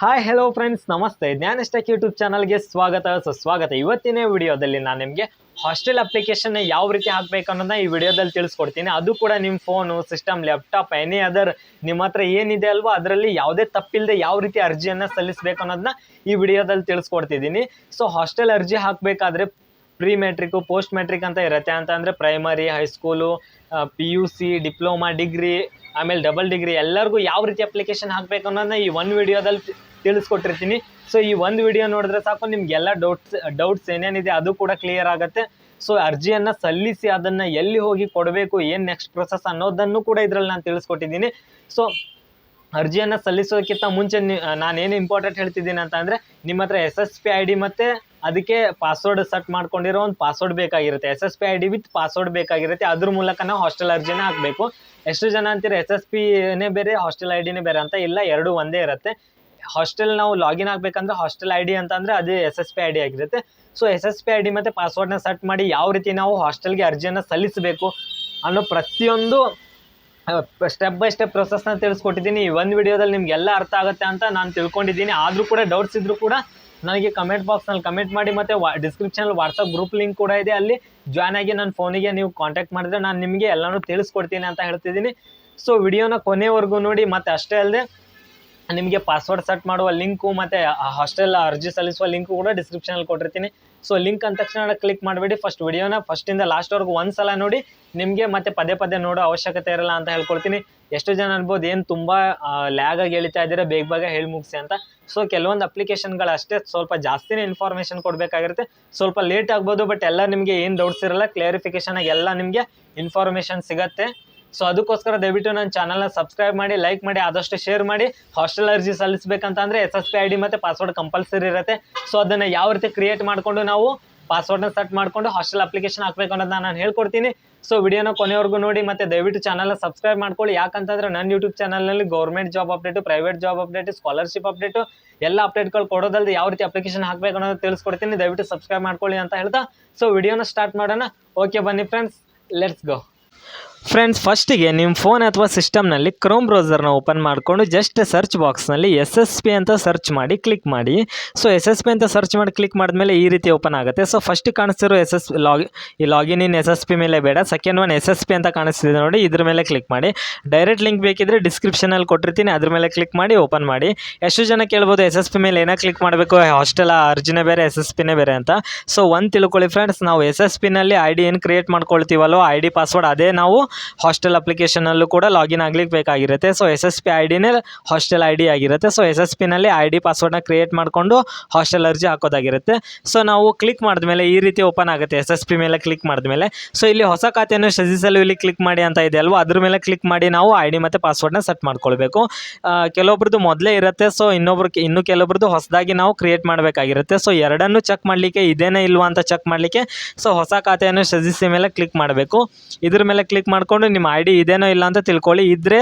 Hi hello friends ನಮಸ್ತೆ. ಜ್ಞಾನಸ್ಟೆಕ್ YouTube ಚಾನಲ್ಗೆ ಸ್ವಾಗತ, ಸುಸ್ವಾಗತ. ಇವತ್ತಿನ ವಿಡಿಯೋದಲ್ಲಿ ನಾನು ನಿಮಗೆ ಹಾಸ್ಟೆಲ್ ಅಪ್ಲಿಕೇಶನ್ ಯಾವ ರೀತಿ ಹಾಕಬೇಕು ಅನ್ನೋದನ್ನ ಈ ವಿಡಿಯೋದಲ್ಲಿ ತಿಳಿಸ್ಕೊಡ್ತೀನಿ. ಅದು ಕೂಡ ನಿಮ್ಮ phone system laptop any other ನಿಮ್ಮ ಹತ್ರ ಏನಿದೆ ಅಲ್ವೋ ಅದರಲ್ಲಿ ಯಾವುದೇ ತಪ್ಪಿಲ್ಲದೆ ಯಾವ ರೀತಿ ಅರ್ಜಿಯನ್ನು ಸಲ್ಲಿಸಬೇಕು ಅನ್ನೋದನ್ನ ಈ ವಿಡಿಯೋದಲ್ಲಿ ತಿಳಿಸ್ಕೊಡ್ತಿದ್ದೀನಿ. ಸೊ ಹಾಸ್ಟೆಲ್ ಅರ್ಜಿ ಹಾಕಬೇಕಾದ್ರೆ ಪ್ರೀ ಮೆಟ್ರಿಕು ಪೋಸ್ಟ್ ಮೆಟ್ರಿಕ್ ಅಂತ ಇರುತ್ತೆ. ಅಂತ ಅಂದರೆ primary high school P U C diploma degree ಆಮೇಲೆ ಡಬಲ್ ಡಿಗ್ರಿ ಎಲ್ಲರಿಗೂ ಯಾವ ರೀತಿ ಅಪ್ಲಿಕೇಶನ್ ಹಾಕಬೇಕು ಅನ್ನೋದನ್ನ ಈ ಒನ್ ವಿಡಿಯೋದಲ್ಲಿ ತಿಳಿಸ್ಕೊಟ್ಟಿರ್ತೀನಿ. ಸೊ ಈ ಒಂದು ವಿಡಿಯೋ ನೋಡಿದ್ರೆ ಸಾಕು, ನಿಮ್ಗೆಲ್ಲ ಡೌಟ್ಸ್ ಡೌಟ್ಸ್ ಏನೇನಿದೆ ಅದು ಕೂಡ ಕ್ಲಿಯರ್ ಆಗುತ್ತೆ. ಸೊ ಅರ್ಜಿಯನ್ನು ಸಲ್ಲಿಸಿ ಅದನ್ನು ಎಲ್ಲಿ ಹೋಗಿ ಕೊಡಬೇಕು, ಏನು ನೆಕ್ಸ್ಟ್ ಪ್ರೊಸೆಸ್ ಅನ್ನೋದನ್ನು ಕೂಡ ಇದರಲ್ಲಿ ನಾನು ತಿಳಿಸ್ಕೊಟ್ಟಿದ್ದೀನಿ. ಸೊ ಅರ್ಜಿಯನ್ನು ಸಲ್ಲಿಸೋದಕ್ಕಿಂತ ಮುಂಚೆ ನಾನೇನು ಇಂಪಾರ್ಟೆಂಟ್ ಹೇಳ್ತಿದ್ದೀನಿ ಅಂತ ಅಂದರೆ, ನಿಮ್ಮ ಹತ್ರ S S P I D ಮತ್ತು ಅದಕ್ಕೆ ಪಾಸ್ವರ್ಡ್ ಸೆಟ್ ಮಾಡ್ಕೊಂಡಿರೋ ಒಂದು ಪಾಸ್ವರ್ಡ್ ಬೇಕಾಗಿರುತ್ತೆ. S S P I D with password ಬೇಕಾಗಿರುತ್ತೆ. ಅದ್ರ ಮೂಲಕ ನಾವು ಹಾಸ್ಟೆಲ್ ಅರ್ಜಿನ ಹಾಕಬೇಕು. ಎಷ್ಟು ಜನ ಅಂತೀರ ಎಸ್ ಎಸ್ ಪಿನೇ ಬೇರೆ ಹಾಸ್ಟೆಲ್ ಐ ಡಿನೇ ಬೇರೆ ಅಂತ? ಇಲ್ಲ, ಎರಡು ಒಂದೇ ಇರುತ್ತೆ. ಹಾಸ್ಟೆಲ್ ನಾವು ಲಾಗಿನ್ ಆಗಬೇಕಂದ್ರೆ ಹಾಸ್ಟೆಲ್ ಐ ಡಿ ಅಂತಂದರೆ ಅದೇ S S P I D ಆಗಿರುತ್ತೆ. So S S P I D ಮತ್ತು ಪಾಸ್ವರ್ಡ್ನ ಸೆಟ್ ಮಾಡಿ ಯಾವ ರೀತಿ ನಾವು ಹಾಸ್ಟೆಲ್ಗೆ ಅರ್ಜಿಯನ್ನು ಸಲ್ಲಿಸಬೇಕು ಅನ್ನೋ ಪ್ರತಿಯೊಂದು ಸ್ಟೆಪ್ ಬೈ ಸ್ಟೆಪ್ ಪ್ರೊಸೆಸ್ನ ತಿಳಿಸ್ಕೊಟ್ಟಿದ್ದೀನಿ. ಈ ಒಂದು ವಿಡಿಯೋದಲ್ಲಿ ನಿಮ್ಗೆಲ್ಲ ಅರ್ಥ ಆಗುತ್ತೆ ಅಂತ ನಾನು ತಿಳ್ಕೊಂಡಿದ್ದೀನಿ. ಆದರೂ ಕೂಡ ಡೌಟ್ಸ್ ಇದ್ದರೂ ಕೂಡ ನನಗೆ ಕಮೆಂಟ್ ಬಾಕ್ಸ್ನಲ್ಲಿ ಕಮೆಂಟ್ ಮಾಡಿ ಮತ್ತು ವಾ ಡಿಸ್ಕ್ರಿಪ್ಷನಲ್ಲಿ ವಾಟ್ಸಪ್ ಗ್ರೂಪ್ ಲಿಂಕ್ ಕೂಡ ಇದೆ. ಅಲ್ಲಿ ಜಾಯ್ನ್ ಆಗಿ ನನ್ನ ಫೋನಿಗೆ ನೀವು ಕಾಂಟ್ಯಾಕ್ಟ್ ಮಾಡಿದ್ರೆ ನಾನು ನಿಮಗೆ ಎಲ್ಲನೂ ತಿಳಿಸ್ಕೊಡ್ತೀನಿ ಅಂತ ಹೇಳ್ತಿದ್ದೀನಿ. ಸೊ ವಿಡಿಯೋನ ಕೊನೆವರೆಗೂ ನೋಡಿ. ಮತ್ತು ಅಷ್ಟೇ ಅಲ್ಲದೆ ನಿಮಗೆ ಪಾಸ್ವರ್ಡ್ ಸೆಟ್ ಮಾಡುವ ಲಿಂಕು ಮತ್ತು ಹಾಸ್ಟೆಲ್ ಅರ್ಜಿ ಸಲ್ಲಿಸುವ ಲಿಂಕು ಕೂಡ ಡಿಸ್ಕ್ರಿಪ್ಷನಲ್ಲಿ ಕೊಟ್ಟಿರ್ತೀನಿ. ಸೊ ಲಿಂಕ್ ಅಂದ ತಕ್ಷಣ ಕ್ಲಿಕ್ ಮಾಡಬೇಡಿ. ಫಸ್ಟ್ ವಿಡಿಯೋನ ಫಸ್ಟಿಂದ ಲಾಸ್ಟ್ವರೆಗೂ ಒಂದು ಸಲ ನೋಡಿ, ನಿಮಗೆ ಮತ್ತೆ ಪದೇ ಪದೇ ನೋಡೋ ಅವಶ್ಯಕತೆ ಇರಲ್ಲ ಅಂತ ಹೇಳ್ಕೊಳ್ತೀನಿ ಎಷ್ಟು ಜನ ಅನ್ಬೋದು, ಏನು ತುಂಬ ಲ್ಯಾಗಾಗಿ ಹೇಳ್ತಾ ಇದ್ದೀರಾ, ಬೇಗ ಬೇಗ ಹೇಳಿ ಮುಗಿಸಿ ಅಂತ. ಸೊ ಕೆಲವೊಂದು ಅಪ್ಲಿಕೇಶನ್ಗಳು ಅಷ್ಟೇ ಸ್ವಲ್ಪ ಜಾಸ್ತಿನೇ ಇನ್ಫಾರ್ಮೇಷನ್ ಕೊಡಬೇಕಾಗಿರುತ್ತೆ. ಸ್ವಲ್ಪ ಲೇಟ್ ಆಗ್ಬೋದು ಬಟ್ ಎಲ್ಲ ನಿಮಗೆ ಏನು ಡೌಟ್ಸ್ ಇರಲ್ಲ ಕ್ಲಿಯರಿಫಿಕೇಷನ್ ಆಗಿ ಎಲ್ಲ ನಿಮಗೆ ಇನ್ಫಾರ್ಮೇಷನ್ ಸಿಗತ್ತೆ. ಸೊ ಅದಕ್ಕೋಸ್ಕರ ದಯವಿಟ್ಟು ನನ್ನ ಚಾನಲ್ನ ಸಬ್ಸ್ಕ್ರೈಬ್ ಮಾಡಿ ಲೈಕ್ ಮಾಡಿ, ಆದಷ್ಟು ಶೇರ್ ಮಾಡಿ. ಹಾಸ್ಟೆಲ್ ಅರ್ಜಿ ಸಲ್ಲಿಸಬೇಕಂತಂದ್ರೆ S S P I D ಮತ್ತು ಪಾಸ್ವರ್ಡ್ ಕಂಪಲ್ಸರಿ ಇರುತ್ತೆ. ಸೊ ಅದನ್ನು ಯಾವ ರೀತಿ ಕ್ರಿಯೇಟ್ ಮಾಡಿಕೊಂಡು ನಾವು ಪಾಸ್ವರ್ಡ್ನ ಸೆಟ್ ಮಾಡಿಕೊಂಡು ಹಾಸ್ಟೆಲ್ ಅಪ್ಲಿಕೇಶನ್ ಹಾಕಬೇಕು ಅನ್ನೋದನ್ನ ನಾನು ಹೇಳ್ಕೊಡ್ತೀನಿ. ಸೊ ವಿಡಿಯೋನ ಕೊನೆವರೆಗೂ ನೋಡಿ ಮತ್ತು ದಯವಿಟ್ಟು ಚಾನಲ್ನ ಸಬ್ಸ್ಕ್ರೈಬ್ ಮಾಡ್ಕೊಳ್ಳಿ. ಯಾಕಂತಂದ್ರೆ ನನ್ನ ಯೂಟ್ಯೂಬ್ ಚಾನಲ್ನಲ್ಲಿ government job update private job update scholarship update ಎಲ್ಲ ಅಪ್ಡೇಟ್ಗಳು ಕೊಡೋದಲ್ಲದೆ ಯಾವ ರೀತಿ ಅಪ್ಲಿಕೇಶನ್ ಹಾಕಬೇಕು ಅನ್ನೋದು ತಿಳಿಸ್ಕೊಡ್ತೀನಿ. ದಯವಿಟ್ಟು ಸಬ್ಸ್ಕ್ರೈಬ್ ಮಾಡ್ಕೊಳ್ಳಿ ಅಂತ ಹೇಳ್ತಾ. ಸೊ ವಿಡಿಯೋನ ಸ್ಟಾರ್ಟ್ ಮಾಡೋಣ. ಓಕೆ ಬನ್ನಿ ಫ್ರೆಂಡ್ಸ್ ಲೆಟ್ಸ್ ಗೋ ಫ್ರೆಂಡ್ಸ್ ಫಸ್ಟಿಗೆ ನಿಮ್ಮ ಫೋನ್ ಅಥವಾ ಸಿಸ್ಟಮ್ನಲ್ಲಿ ಕ್ರೋಮ್ ಬ್ರೌಸರ್ನ ಓಪನ್ ಮಾಡಿಕೊಂಡು ಜಸ್ಟ್ ಸರ್ಚ್ ಬಾಕ್ಸ್ನಲ್ಲಿ ಎಸ್ ಎಸ್ ಪಿ ಅಂತ ಸರ್ಚ್ ಮಾಡಿ ಕ್ಲಿಕ್ ಮಾಡಿ. ಸೊ ಎಸ್ ಎಸ್ ಪಿ ಅಂತ ಸರ್ಚ್ ಮಾಡಿ ಕ್ಲಿಕ್ ಮಾಡಿದ್ಮೇಲೆ ಈ ರೀತಿ ಓಪನ್ ಆಗುತ್ತೆ. ಸೊ ಫಸ್ಟ್ ಕಾಣಿಸ್ತಿರೋ ಎಸ್ ಎಸ್ ಲಾಗ್ ಈ login in S S P ಮೇಲೆ ಬೇಡ. Second one S S P ಅಂತ ಕಾಣಿಸ್ತಿದೆ ನೋಡಿ, ಇದ್ರ ಮೇಲೆ ಕ್ಲಿಕ್ ಮಾಡಿ. ಡೈರೆಕ್ಟ್ ಲಿಂಕ್ ಬೇಕಿದ್ರೆ ಡಿಸ್ಕ್ರಿಪ್ಷನಲ್ಲಿ ಕೊಟ್ಟಿರ್ತೀನಿ, ಅದ್ರ ಮೇಲೆ ಕ್ಲಿಕ್ ಮಾಡಿ ಓಪನ್ ಮಾಡಿ. ಎಷ್ಟು ಜನ ಕೇಳ್ಬೋದು ಎಸ್ ಎಸ್ ಪಿ ಮೇಲೆ ಏನೋ ಕ್ಲಿಕ್ ಮಾಡಬೇಕು? ಹಾಸ್ಟೆಲ್ ಅರ್ಜಿನೇ ಬೇರೆ ಎಸ್ ಎಸ್ ಪಿನೇ ಬೇರೆ ಅಂತ. ಸೊ ಒಂದು ತಿಳ್ಕೊಳ್ಳಿ ಫ್ರೆಂಡ್ಸ್ ನಾವು ಎಸ್ ಎಸ್ ಪಿನಲ್ಲಿ ಐ ಡಿ ಏನು ಕ್ರಿಯೇಟ್ ಮಾಡ್ಕೊಳ್ತೀವಲ್ಲೋ ಐ ಡಿ ಪಾಸ್ವರ್ಡ್ ಅದೇ ನಾವು ಹಾಸ್ಟೆಲ್ ಅಪ್ಲಿಕೇಶನಲ್ಲೂ ಕೂಡ ಲಾಗಿನ್ ಆಗ್ಲಿಕ್ಕೆ ಬೇಕಾಗಿರುತ್ತೆ. So S S P I ಡಿನೇ hostel I D ಆಗಿರುತ್ತೆ. ಸೊ ಎಸ್ ಎಸ್ ಪಿನಲ್ಲಿ ಐ ಡಿ ಪಾಸ್ವರ್ಡ್ನ ಕ್ರಿಯೇಟ್ ಮಾಡಿಕೊಂಡು ಹಾಸ್ಟೆಲ್ ಅರ್ಜಿ ಹಾಕೋದಾಗಿರುತ್ತೆ. ಸೊ ನಾವು ಕ್ಲಿಕ್ ಮಾಡಿದ್ಮೇಲೆ ಈ ರೀತಿ ಓಪನ್ ಆಗುತ್ತೆ. ಎಸ್ ಎಸ್ ಪಿ ಮೇಲೆ ಕ್ಲಿಕ್ ಮಾಡಿದ್ಮೇಲೆ. ಸೊ ಇಲ್ಲಿ ಹೊಸ ಖಾತೆಯನ್ನು ಸೃಜಿಸಲು ಇಲ್ಲಿ ಕ್ಲಿಕ್ ಮಾಡಿ ಅಂತ ಇದೆ ಅಲ್ವಾ ಅದ್ರ ಮೇಲೆ ಕ್ಲಿಕ್ ಮಾಡಿ ನಾವು ಐ ಡಿ ಮತ್ತು ಪಾಸ್ವರ್ಡ್ನ ಸೆಟ್ ಮಾಡ್ಕೊಳ್ಬೇಕು. ಕೆಲವೊಬ್ರದ್ದು ಮೊದಲೇ ಇರುತ್ತೆ. ಸೊ ಇನ್ನೊಬ್ರು, ಇನ್ನು ಕೆಲವೊಬ್ರದ್ದು ಹೊಸದಾಗಿ ನಾವು ಕ್ರಿಯೇಟ್ ಮಾಡಬೇಕಾಗಿರುತ್ತೆ. ಸೊ ಎರಡನ್ನೂ ಚೆಕ್ ಮಾಡಲಿಕ್ಕೆ ಇದೇನೇ ಇಲ್ವಾ ಅಂತ ಚೆಕ್ ಮಾಡಲಿಕ್ಕೆ. ಸೊ ಹೊಸ ಖಾತೆಯನ್ನು ಸೃಜಿಸಿ ಮೇಲೆ ಕ್ಲಿಕ್ ಮಾಡಬೇಕು. ಇದ್ರ ಮೇಲೆ ಕ್ಲಿಕ್ ಮಾಡಿಕೊಂಡು ನಿಮ್ಮ ಐ ಡಿ ಇದೇನೋ ಇಲ್ಲ ಅಂತ ತಿಳ್ಕೊಳ್ಳಿ. ಇದ್ದರೆ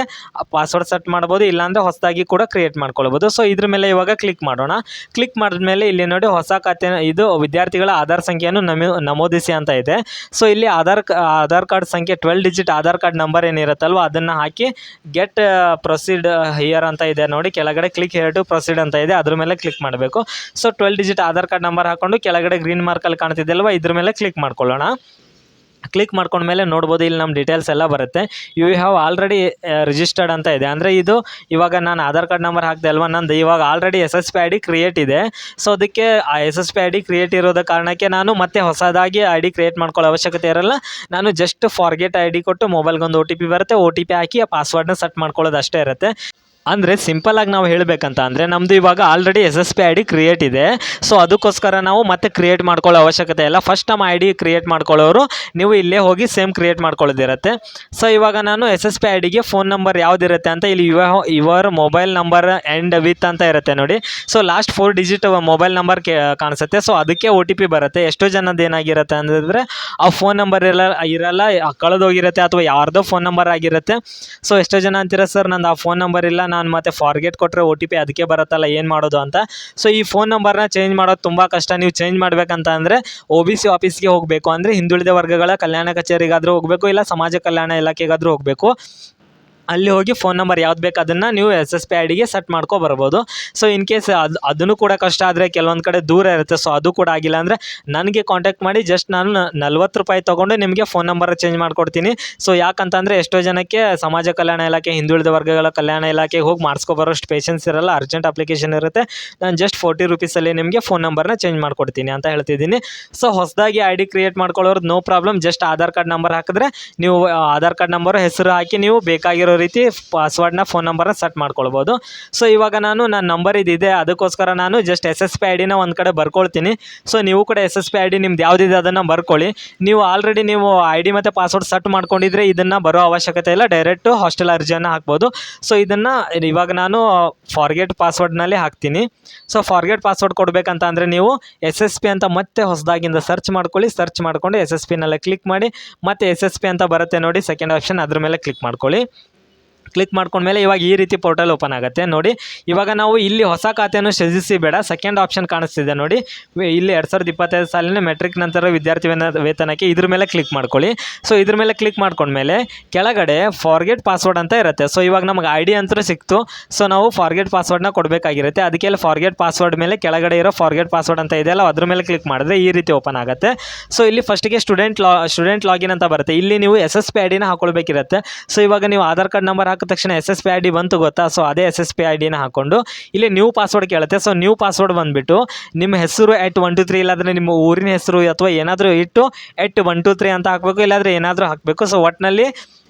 ಪಾಸ್ವರ್ಡ್ ಸೆಟ್ ಮಾಡ್ಬೋದು, ಇಲ್ಲಾಂದರೆ ಹೊಸದಾಗಿ ಕೂಡ ಕ್ರಿಯೇಟ್ ಮಾಡ್ಕೊಳ್ಬೋದು. ಸೊ ಇದ್ರ ಮೇಲೆ ಇವಾಗ ಕ್ಲಿಕ್ ಮಾಡೋಣ. ಕ್ಲಿಕ್ ಮಾಡಿದ್ಮೇಲೆ ಇಲ್ಲಿ ನೋಡಿ ಹೊಸ ಖಾತೆ ಇದು ವಿದ್ಯಾರ್ಥಿಗಳ ಆಧಾರ್ ಸಂಖ್ಯೆಯನ್ನು ನಮೋದಿಸಿ ನಮೂದಿಸಿ ಅಂತ ಇದೆ. ಸೊ ಇಲ್ಲಿ ಆಧಾರ್ ಆಧಾರ್ ಕಾರ್ಡ್ ಸಂಖ್ಯೆ twelve digit Aadhaar card number ಏನಿರುತ್ತಲ್ವ, ಅದನ್ನು ಹಾಕಿ ಗೆಟ್ ಪ್ರೊಸೀಡ್ ಹಿಯರ್ ಅಂತ ಇದೆ ನೋಡಿ. ಕೆಳಗಡೆ ಕ್ಲಿಕ್ ಹೇರ್ ಟು ಪ್ರೊಸೀಡ್ ಅಂತ ಇದೆ. ಅದ್ರ ಮೇಲೆ ಕ್ಲಿಕ್ ಮಾಡಬೇಕು. So twelve digit Aadhaar card number ಹಾಕೊಂಡು ಕೆಳಗಡೆ ಗ್ರೀನ್ ಮಾರ್ಕಲ್ಲಿ ಕಾಣ್ತಿದ್ದಲ್ವ ಇದ್ರ ಮೇಲೆ ಕ್ಲಿಕ್ ಮಾಡ್ಕೊಳ್ಳೋಣ. ಕ್ಲಿಕ್ ಮಾಡ್ಕೊಂಡ್ಮೇಲೆ ನೋಡ್ಬೋದು, ಇಲ್ಲಿ ನಮ್ಮ ಡೀಟೇಲ್ಸ್ ಎಲ್ಲ ಬರುತ್ತೆ. ಯು ಹ್ಯಾವ್ ಆಲ್ರೆಡಿ ರಿಜಿಸ್ಟರ್ಡ್ ಅಂತ ಇದೆ. ಅಂದರೆ ಇದು ಇವಾಗ ನಾನು ಆಧಾರ್ ಕಾರ್ಡ್ ನಂಬರ್ ಹಾಕಿದೆ ಅಲ್ವಾ? ನಂದು ಇವಾಗ already S S P I D create ಇದೆ. ಸೊ ಅದಕ್ಕೆ ಆ S S P I D create ಇರೋದ ಕಾರಣಕ್ಕೆ ನಾನು ಮತ್ತೆ ಹೊಸದಾಗಿ ಐ ಡಿ ಕ್ರಿಯೇಟ್ ಮಾಡ್ಕೊಳ್ಳೋ ಅವಶ್ಯಕತೆ ಇರಲ್ಲ. ನಾನು ಜಸ್ಟ್ ಫಾರ್ಗೆಟ್ ಐ ಡಿ ಕೊಟ್ಟು ಮೊಬೈಲ್ಗೊಂದು ಒ ಟಿ ಪಿ ಬರುತ್ತೆ. ಒ ಟಿ ಪಿ ಹಾಕಿ ಆ ಪಾಸ್ವರ್ಡ್ನ ಸೆಟ್ ಮಾಡ್ಕೊಳ್ಳೋದು ಅಷ್ಟೇ ಇರುತ್ತೆ. ಅಂದರೆ ಸಿಂಪಲಾಗಿ ನಾವು ಹೇಳಬೇಕಂತ ಅಂದರೆ ನಮ್ಮದು ಇವಾಗ already S S P I D create ಇದೆ. ಸೊ ಅದಕ್ಕೋಸ್ಕರ ನಾವು ಮತ್ತೆ ಕ್ರಿಯೇಟ್ ಮಾಡ್ಕೊಳ್ಳೋ ಅವಶ್ಯಕತೆ ಇಲ್ಲ. ಫಸ್ಟ್ ನಮ್ಮ ಐ ಡಿ ಕ್ರಿಯೇಟ್ ಮಾಡ್ಕೊಳ್ಳೋರು ನೀವು ಇಲ್ಲೇ ಹೋಗಿ ಸೇಮ್ ಕ್ರಿಯೇಟ್ ಮಾಡ್ಕೊಳ್ಳೋದಿರುತ್ತೆ. ಸೊ ಇವಾಗ ನಾನು ಎಸ್ ಎಸ್ ಪಿ ಐ ಡಿಗೆ ಫೋನ್ ನಂಬರ್ ಯಾವುದಿರುತ್ತೆ ಅಂತ ಇಲ್ಲಿ ಯುವ your mobile number and with ಅಂತ ಇರುತ್ತೆ ನೋಡಿ. So last four digit mobile number ಕೇ, ಕಾಣಿಸುತ್ತೆ. ಸೊ ಅದಕ್ಕೆ ಒ ಟಿ ಪಿ ಬರುತ್ತೆ. ಎಷ್ಟೋ ಜನದ್ದು ಏನಾಗಿರುತ್ತೆ ಅಂತಂದರೆ ಆ ಫೋನ್ ನಂಬರ್ ಇರಲ್ಲ ಇರಲ್ಲ ಕಳೆದೋಗಿರುತ್ತೆ ಅಥವಾ ಯಾರ್ದೋ ಫೋನ್ ನಂಬರ್ ಆಗಿರುತ್ತೆ. ಸೊ ಎಷ್ಟೋ ಜನ ಅಂತೀರ, ಸರ್ ನಂದು ಆ ಫೋನ್ ನಂಬರ್ ಇಲ್ಲ ನಾನು ಮತ್ತೆ ಫಾರ್ಗೆಟ್ ಕೊಟ್ಟರೆ ಒ ಟಿ ಪಿ ಅದಕ್ಕೆ ಬರುತ್ತಲ್ಲ, ಏನು ಮಾಡೋದು ಅಂತ. ಸೊ ಈ ಫೋನ್ ನಂಬರ್ನ ಚೇಂಜ್ ಮಾಡೋದು ತುಂಬ ಕಷ್ಟ. ನೀವು ಚೇಂಜ್ ಮಾಡಬೇಕಂತ ಅಂದರೆ ಒ ಬಿ ಸಿ ಆಫೀಸ್ಗೆ ಹೋಗಬೇಕು. ಅಂದರೆ ಹಿಂದುಳಿದ ವರ್ಗಗಳ ಕಲ್ಯಾಣ ಕಚೇರಿಗಾದರೂ ಹೋಗಬೇಕು, ಇಲ್ಲ ಸಮಾಜ ಕಲ್ಯಾಣ ಇಲಾಖೆಗಾದರೂ ಹೋಗಬೇಕು. ಅಲ್ಲಿ ಹೋಗಿ ಫೋನ್ ನಂಬರ್ ಯಾವ್ದು ಬೇಕು ಅದನ್ನು ನೀವು ಎಸ್ ಎಸ್ ಪಿ ಐ ಡಿಗೆ ಸೆಟ್ ಮಾಡ್ಕೊ ಬರ್ಬೋದು. ಸೊ ಇನ್ ಕೇಸ್ ಅದು, ಅದನ್ನು ಕೂಡ ಕಷ್ಟ ಆದರೆ ಕೆಲವೊಂದು ಕಡೆ ದೂರ ಇರುತ್ತೆ ಸೊ ಅದು ಕೂಡ ಆಗಿಲ್ಲ ಅಂದರೆ ನನಗೆ ಕಾಂಟ್ಯಾಕ್ಟ್ ಮಾಡಿ ಜಸ್ಟ್ ನಾನು ನಲ್ವತ್ತು ರೂಪಾಯಿ ತೊಗೊಂಡು ನಿಮಗೆ ಫೋನ್ ನಂಬರ್ ಚೇಂಜ್ ಮಾಡ್ಕೊಡ್ತೀನಿ. ಸೊ ಯಾಕಂತಂದರೆ ಎಷ್ಟೋ ಜನಕ್ಕೆ ಸಮಾಜ ಕಲ್ಯಾಣ ಇಲಾಖೆ, ಹಿಂದುಳಿದ ವರ್ಗಗಳ ಕಲ್ಯಾಣ ಇಲಾಖೆಗೆ ಹೋಗಿ ಮಾಡಿಸ್ಕೊಬರೋಷ್ಟು ಪೇಷನ್ಸ್ ಇರಲ್ಲ ಅರ್ಜೆಂಟ್ ಅಪ್ಲಿಕೇಶನ್ ಇರುತ್ತೆ. ನಾನು ಜಸ್ಟ್ ಫೋರ್ಟಿ ರುಪೀಸಲ್ಲಿ ನಿಮಗೆ ಫೋನ್ ನಂಬರ್ನ ಚೇಂಜ್ ಮಾಡ್ಕೊಡ್ತೀನಿ ಅಂತ ಹೇಳ್ತಿದ್ದೀನಿ. ಸೊ ಹೊಸದಾಗಿ I D create ಮಾಡ್ಕೊಳ್ಳೋರು no problem just Aadhaar card number ಹಾಕಿದ್ರೆ ನೀವು ಆಧಾರ್ ಕಾರ್ಡ್ ನಂಬರ್ ಹೆಸರು ಹಾಕಿ ನೀವು ಬೇಕಾಗಿರೋ ರೀತಿ ಪಾಸ್ವರ್ಡ್ನ ಫೋನ್ ನಂಬರ್ನ ಸೆಟ್ ಮಾಡ್ಕೊಳ್ಬೋದು. ಸೊ ಇವಾಗ ನಾನು ನನ್ನ ನಂಬರ್ ಇದಿದೆ, ಅದಕ್ಕೋಸ್ಕರ ನಾನು just S S P I ಡಿನ ಒಂದು ಕಡೆ ಬರ್ಕೊಳ್ತೀನಿ. ಸೊ ನೀವು ಕೂಡ S S P I D ನಿಮ್ದು ಯಾವುದಿದೆ ಅದನ್ನು ಬರ್ಕೊಳ್ಳಿ. ನೀವು ಆಲ್ರೆಡಿ ನೀವು ಐ ಡಿ ಮತ್ತು ಪಾಸ್ವರ್ಡ್ ಸೆಟ್ ಮಾಡ್ಕೊಂಡಿದ್ರೆ ಇದನ್ನು ಬರೋ ಅವಶ್ಯಕತೆ ಇಲ್ಲ ಡೈರೆಕ್ಟು ಹಾಸ್ಟೆಲ್ ಅರ್ಜಿಯನ್ನು ಹಾಕ್ಬೋದು. ಸೊ ಇದನ್ನು ಇವಾಗ ನಾನು ಫಾರ್ಗೆಟ್ ಪಾಸ್ವರ್ಡ್ನಲ್ಲಿ ಹಾಕ್ತೀನಿ. ಸೊ ಫಾರ್ಗೆಟ್ ಪಾಸ್ವರ್ಡ್ ಕೊಡಬೇಕಂತ ಅಂದರೆ ನೀವು ಎಸ್ ಎಸ್ ಪಿ ಅಂತ ಮತ್ತೆ ಹೊಸದಾಗಿಂದ ಸರ್ಚ್ ಮಾಡ್ಕೊಳ್ಳಿ. ಸರ್ಚ್ ಮಾಡ್ಕೊಂಡು ಎಸ್ ಎಸ್ ಪಿನಲ್ಲೇ ಕ್ಲಿಕ್ ಮಾಡಿ, ಮತ್ತೆ ಎಸ್ ಎಸ್ ಪಿ ಅಂತ ಬರುತ್ತೆ ನೋಡಿ ಸೆಕೆಂಡ್ ಆಪ್ಷನ್ ಅದ್ರ ಮೇಲೆ ಕ್ಲಿಕ್ ಮಾಡ್ಕೊಳ್ಳಿ. ಕ್ಲಿಕ್ ಮಾಡ್ಕೊಂಡ್ಮೇಲೆ ಇವಾಗ ಈ ರೀತಿ ಪೋರ್ಟಲ್ ಓಪನ್ ಆಗುತ್ತೆ. ನೋಡಿ, ಇವಾಗ ನಾವು ಇಲ್ಲಿ ಹೊಸ ಖಾತೆಯನ್ನು ಸೃಜಿಸಿ, ಬೇಡ. ಸೆಕೆಂಡ್ ಆಪ್ಷನ್ ಕಾಣಿಸ್ತಿದೆ ನೋಡಿ. ಇಲ್ಲಿ ಎರಡು ಸಾವಿರದ ಇಪ್ಪತ್ತೈದು ಸಾಲಿನ ಮೆಟ್ರಿಕ್ ನಂತರ ವಿದ್ಯಾರ್ಥಿ ವೇತನಕ್ಕೆ ಇದ್ರ ಮೇಲೆ ಕ್ಲಿಕ್ ಮಾಡ್ಕೊಳ್ಳಿ. ಸೊ ಇದ್ರ ಮೇಲೆ ಕ್ಲಿಕ್ ಮಾಡ್ಕೊಂಡ್ಮೇಲೆ ಕೆಳಗಡೆ ಫಾರ್ಗೆಟ್ ಪಾಸ್ವರ್ಡ್ ಅಂತ ಇರುತ್ತೆ. ಸೊ ಇವಾಗ ನಮಗೆ ಐ ಡಿ ಅಂತೂ ಸಿಕ್ತು. ಸೊ ನಾವು ಫಾರ್ಗೆಟ್ ಪಾಸ್ವರ್ಡ್ನ ಕೊಡಬೇಕಾಗಿರುತ್ತೆ. ಅದಕ್ಕೆ ಅಲ್ಲಿ ಫಾರ್ಗೆಟ್ ಪಾಸ್ವರ್ಡ್ ಮೇಲೆ ಕೆಳಗಡೆ ಇರೋ ಫಾರ್ಗೆಟ್ ಪಾಸ್ವರ್ಡ್ ಅಂತ ಇದೆಯಲ್ಲ ಅದ್ರ ಮೇಲೆ ಕ್ಲಿಕ್ ಮಾಡಿದ್ರೆ ಈ ರೀತಿ ಓಪನ್ ಆಗುತ್ತೆ. ಸೊ ಇಲ್ಲಿ ಫಸ್ಟಿಗೆ ಸ್ಟೂಡೆಂಟ್ ಲಾ ಸ್ಟೂಡೆಂಟ್ ಲಾಗಿನ್ ಅಂತ ಬರುತ್ತೆ. ಇಲ್ಲಿ ನೀವು ಎಸ್ ಎಸ್ ಪಿ ಐ ಡಿನ ಹಾಕೊಳ್ಬೇಕಿರುತ್ತೆ. ಸೊ ಇವಾಗ ನೀವು ಆಧಾರ್ ಕಾರ್ಡ್ ನಂಬರ್ ಹಾಕಿದ ತಕ್ಷಣ S S P I D ಬಂತು ಗೊತ್ತಾ? ಸೊ ಅದೇ ಎಸ್ ಎಸ್ ಪಿ ಐ ಡಿನ ಹಾಕೊಂಡು ಇಲ್ಲಿ ನ್ಯೂ ಪಾಸ್ವರ್ಡ್ ಕೇಳುತ್ತೆ. ಸೊ ನ್ಯೂ ಪಾಸ್ವರ್ಡ್ ಬಂದುಬಿಟ್ಟು ನಿಮ್ಮ ಹೆಸರು ಎಟ್ ಒನ್ ಟು ತ್ರೀ ಇಲ್ಲಾಂದರೆ ನಿಮ್ಮ ಊರಿನ ಹೆಸರು ಅಥವಾ ಏನಾದರೂ ಇಟ್ಟು ಎಟ್ ಒನ್ ಟು ತ್ರೀ ಅಂತ ಹಾಕಬೇಕು, ಇಲ್ಲಾಂದರೆ ಏನಾದರೂ ಹಾಕಬೇಕು. ಸೊ ಒಟ್ಟಿನಲ್ಲಿ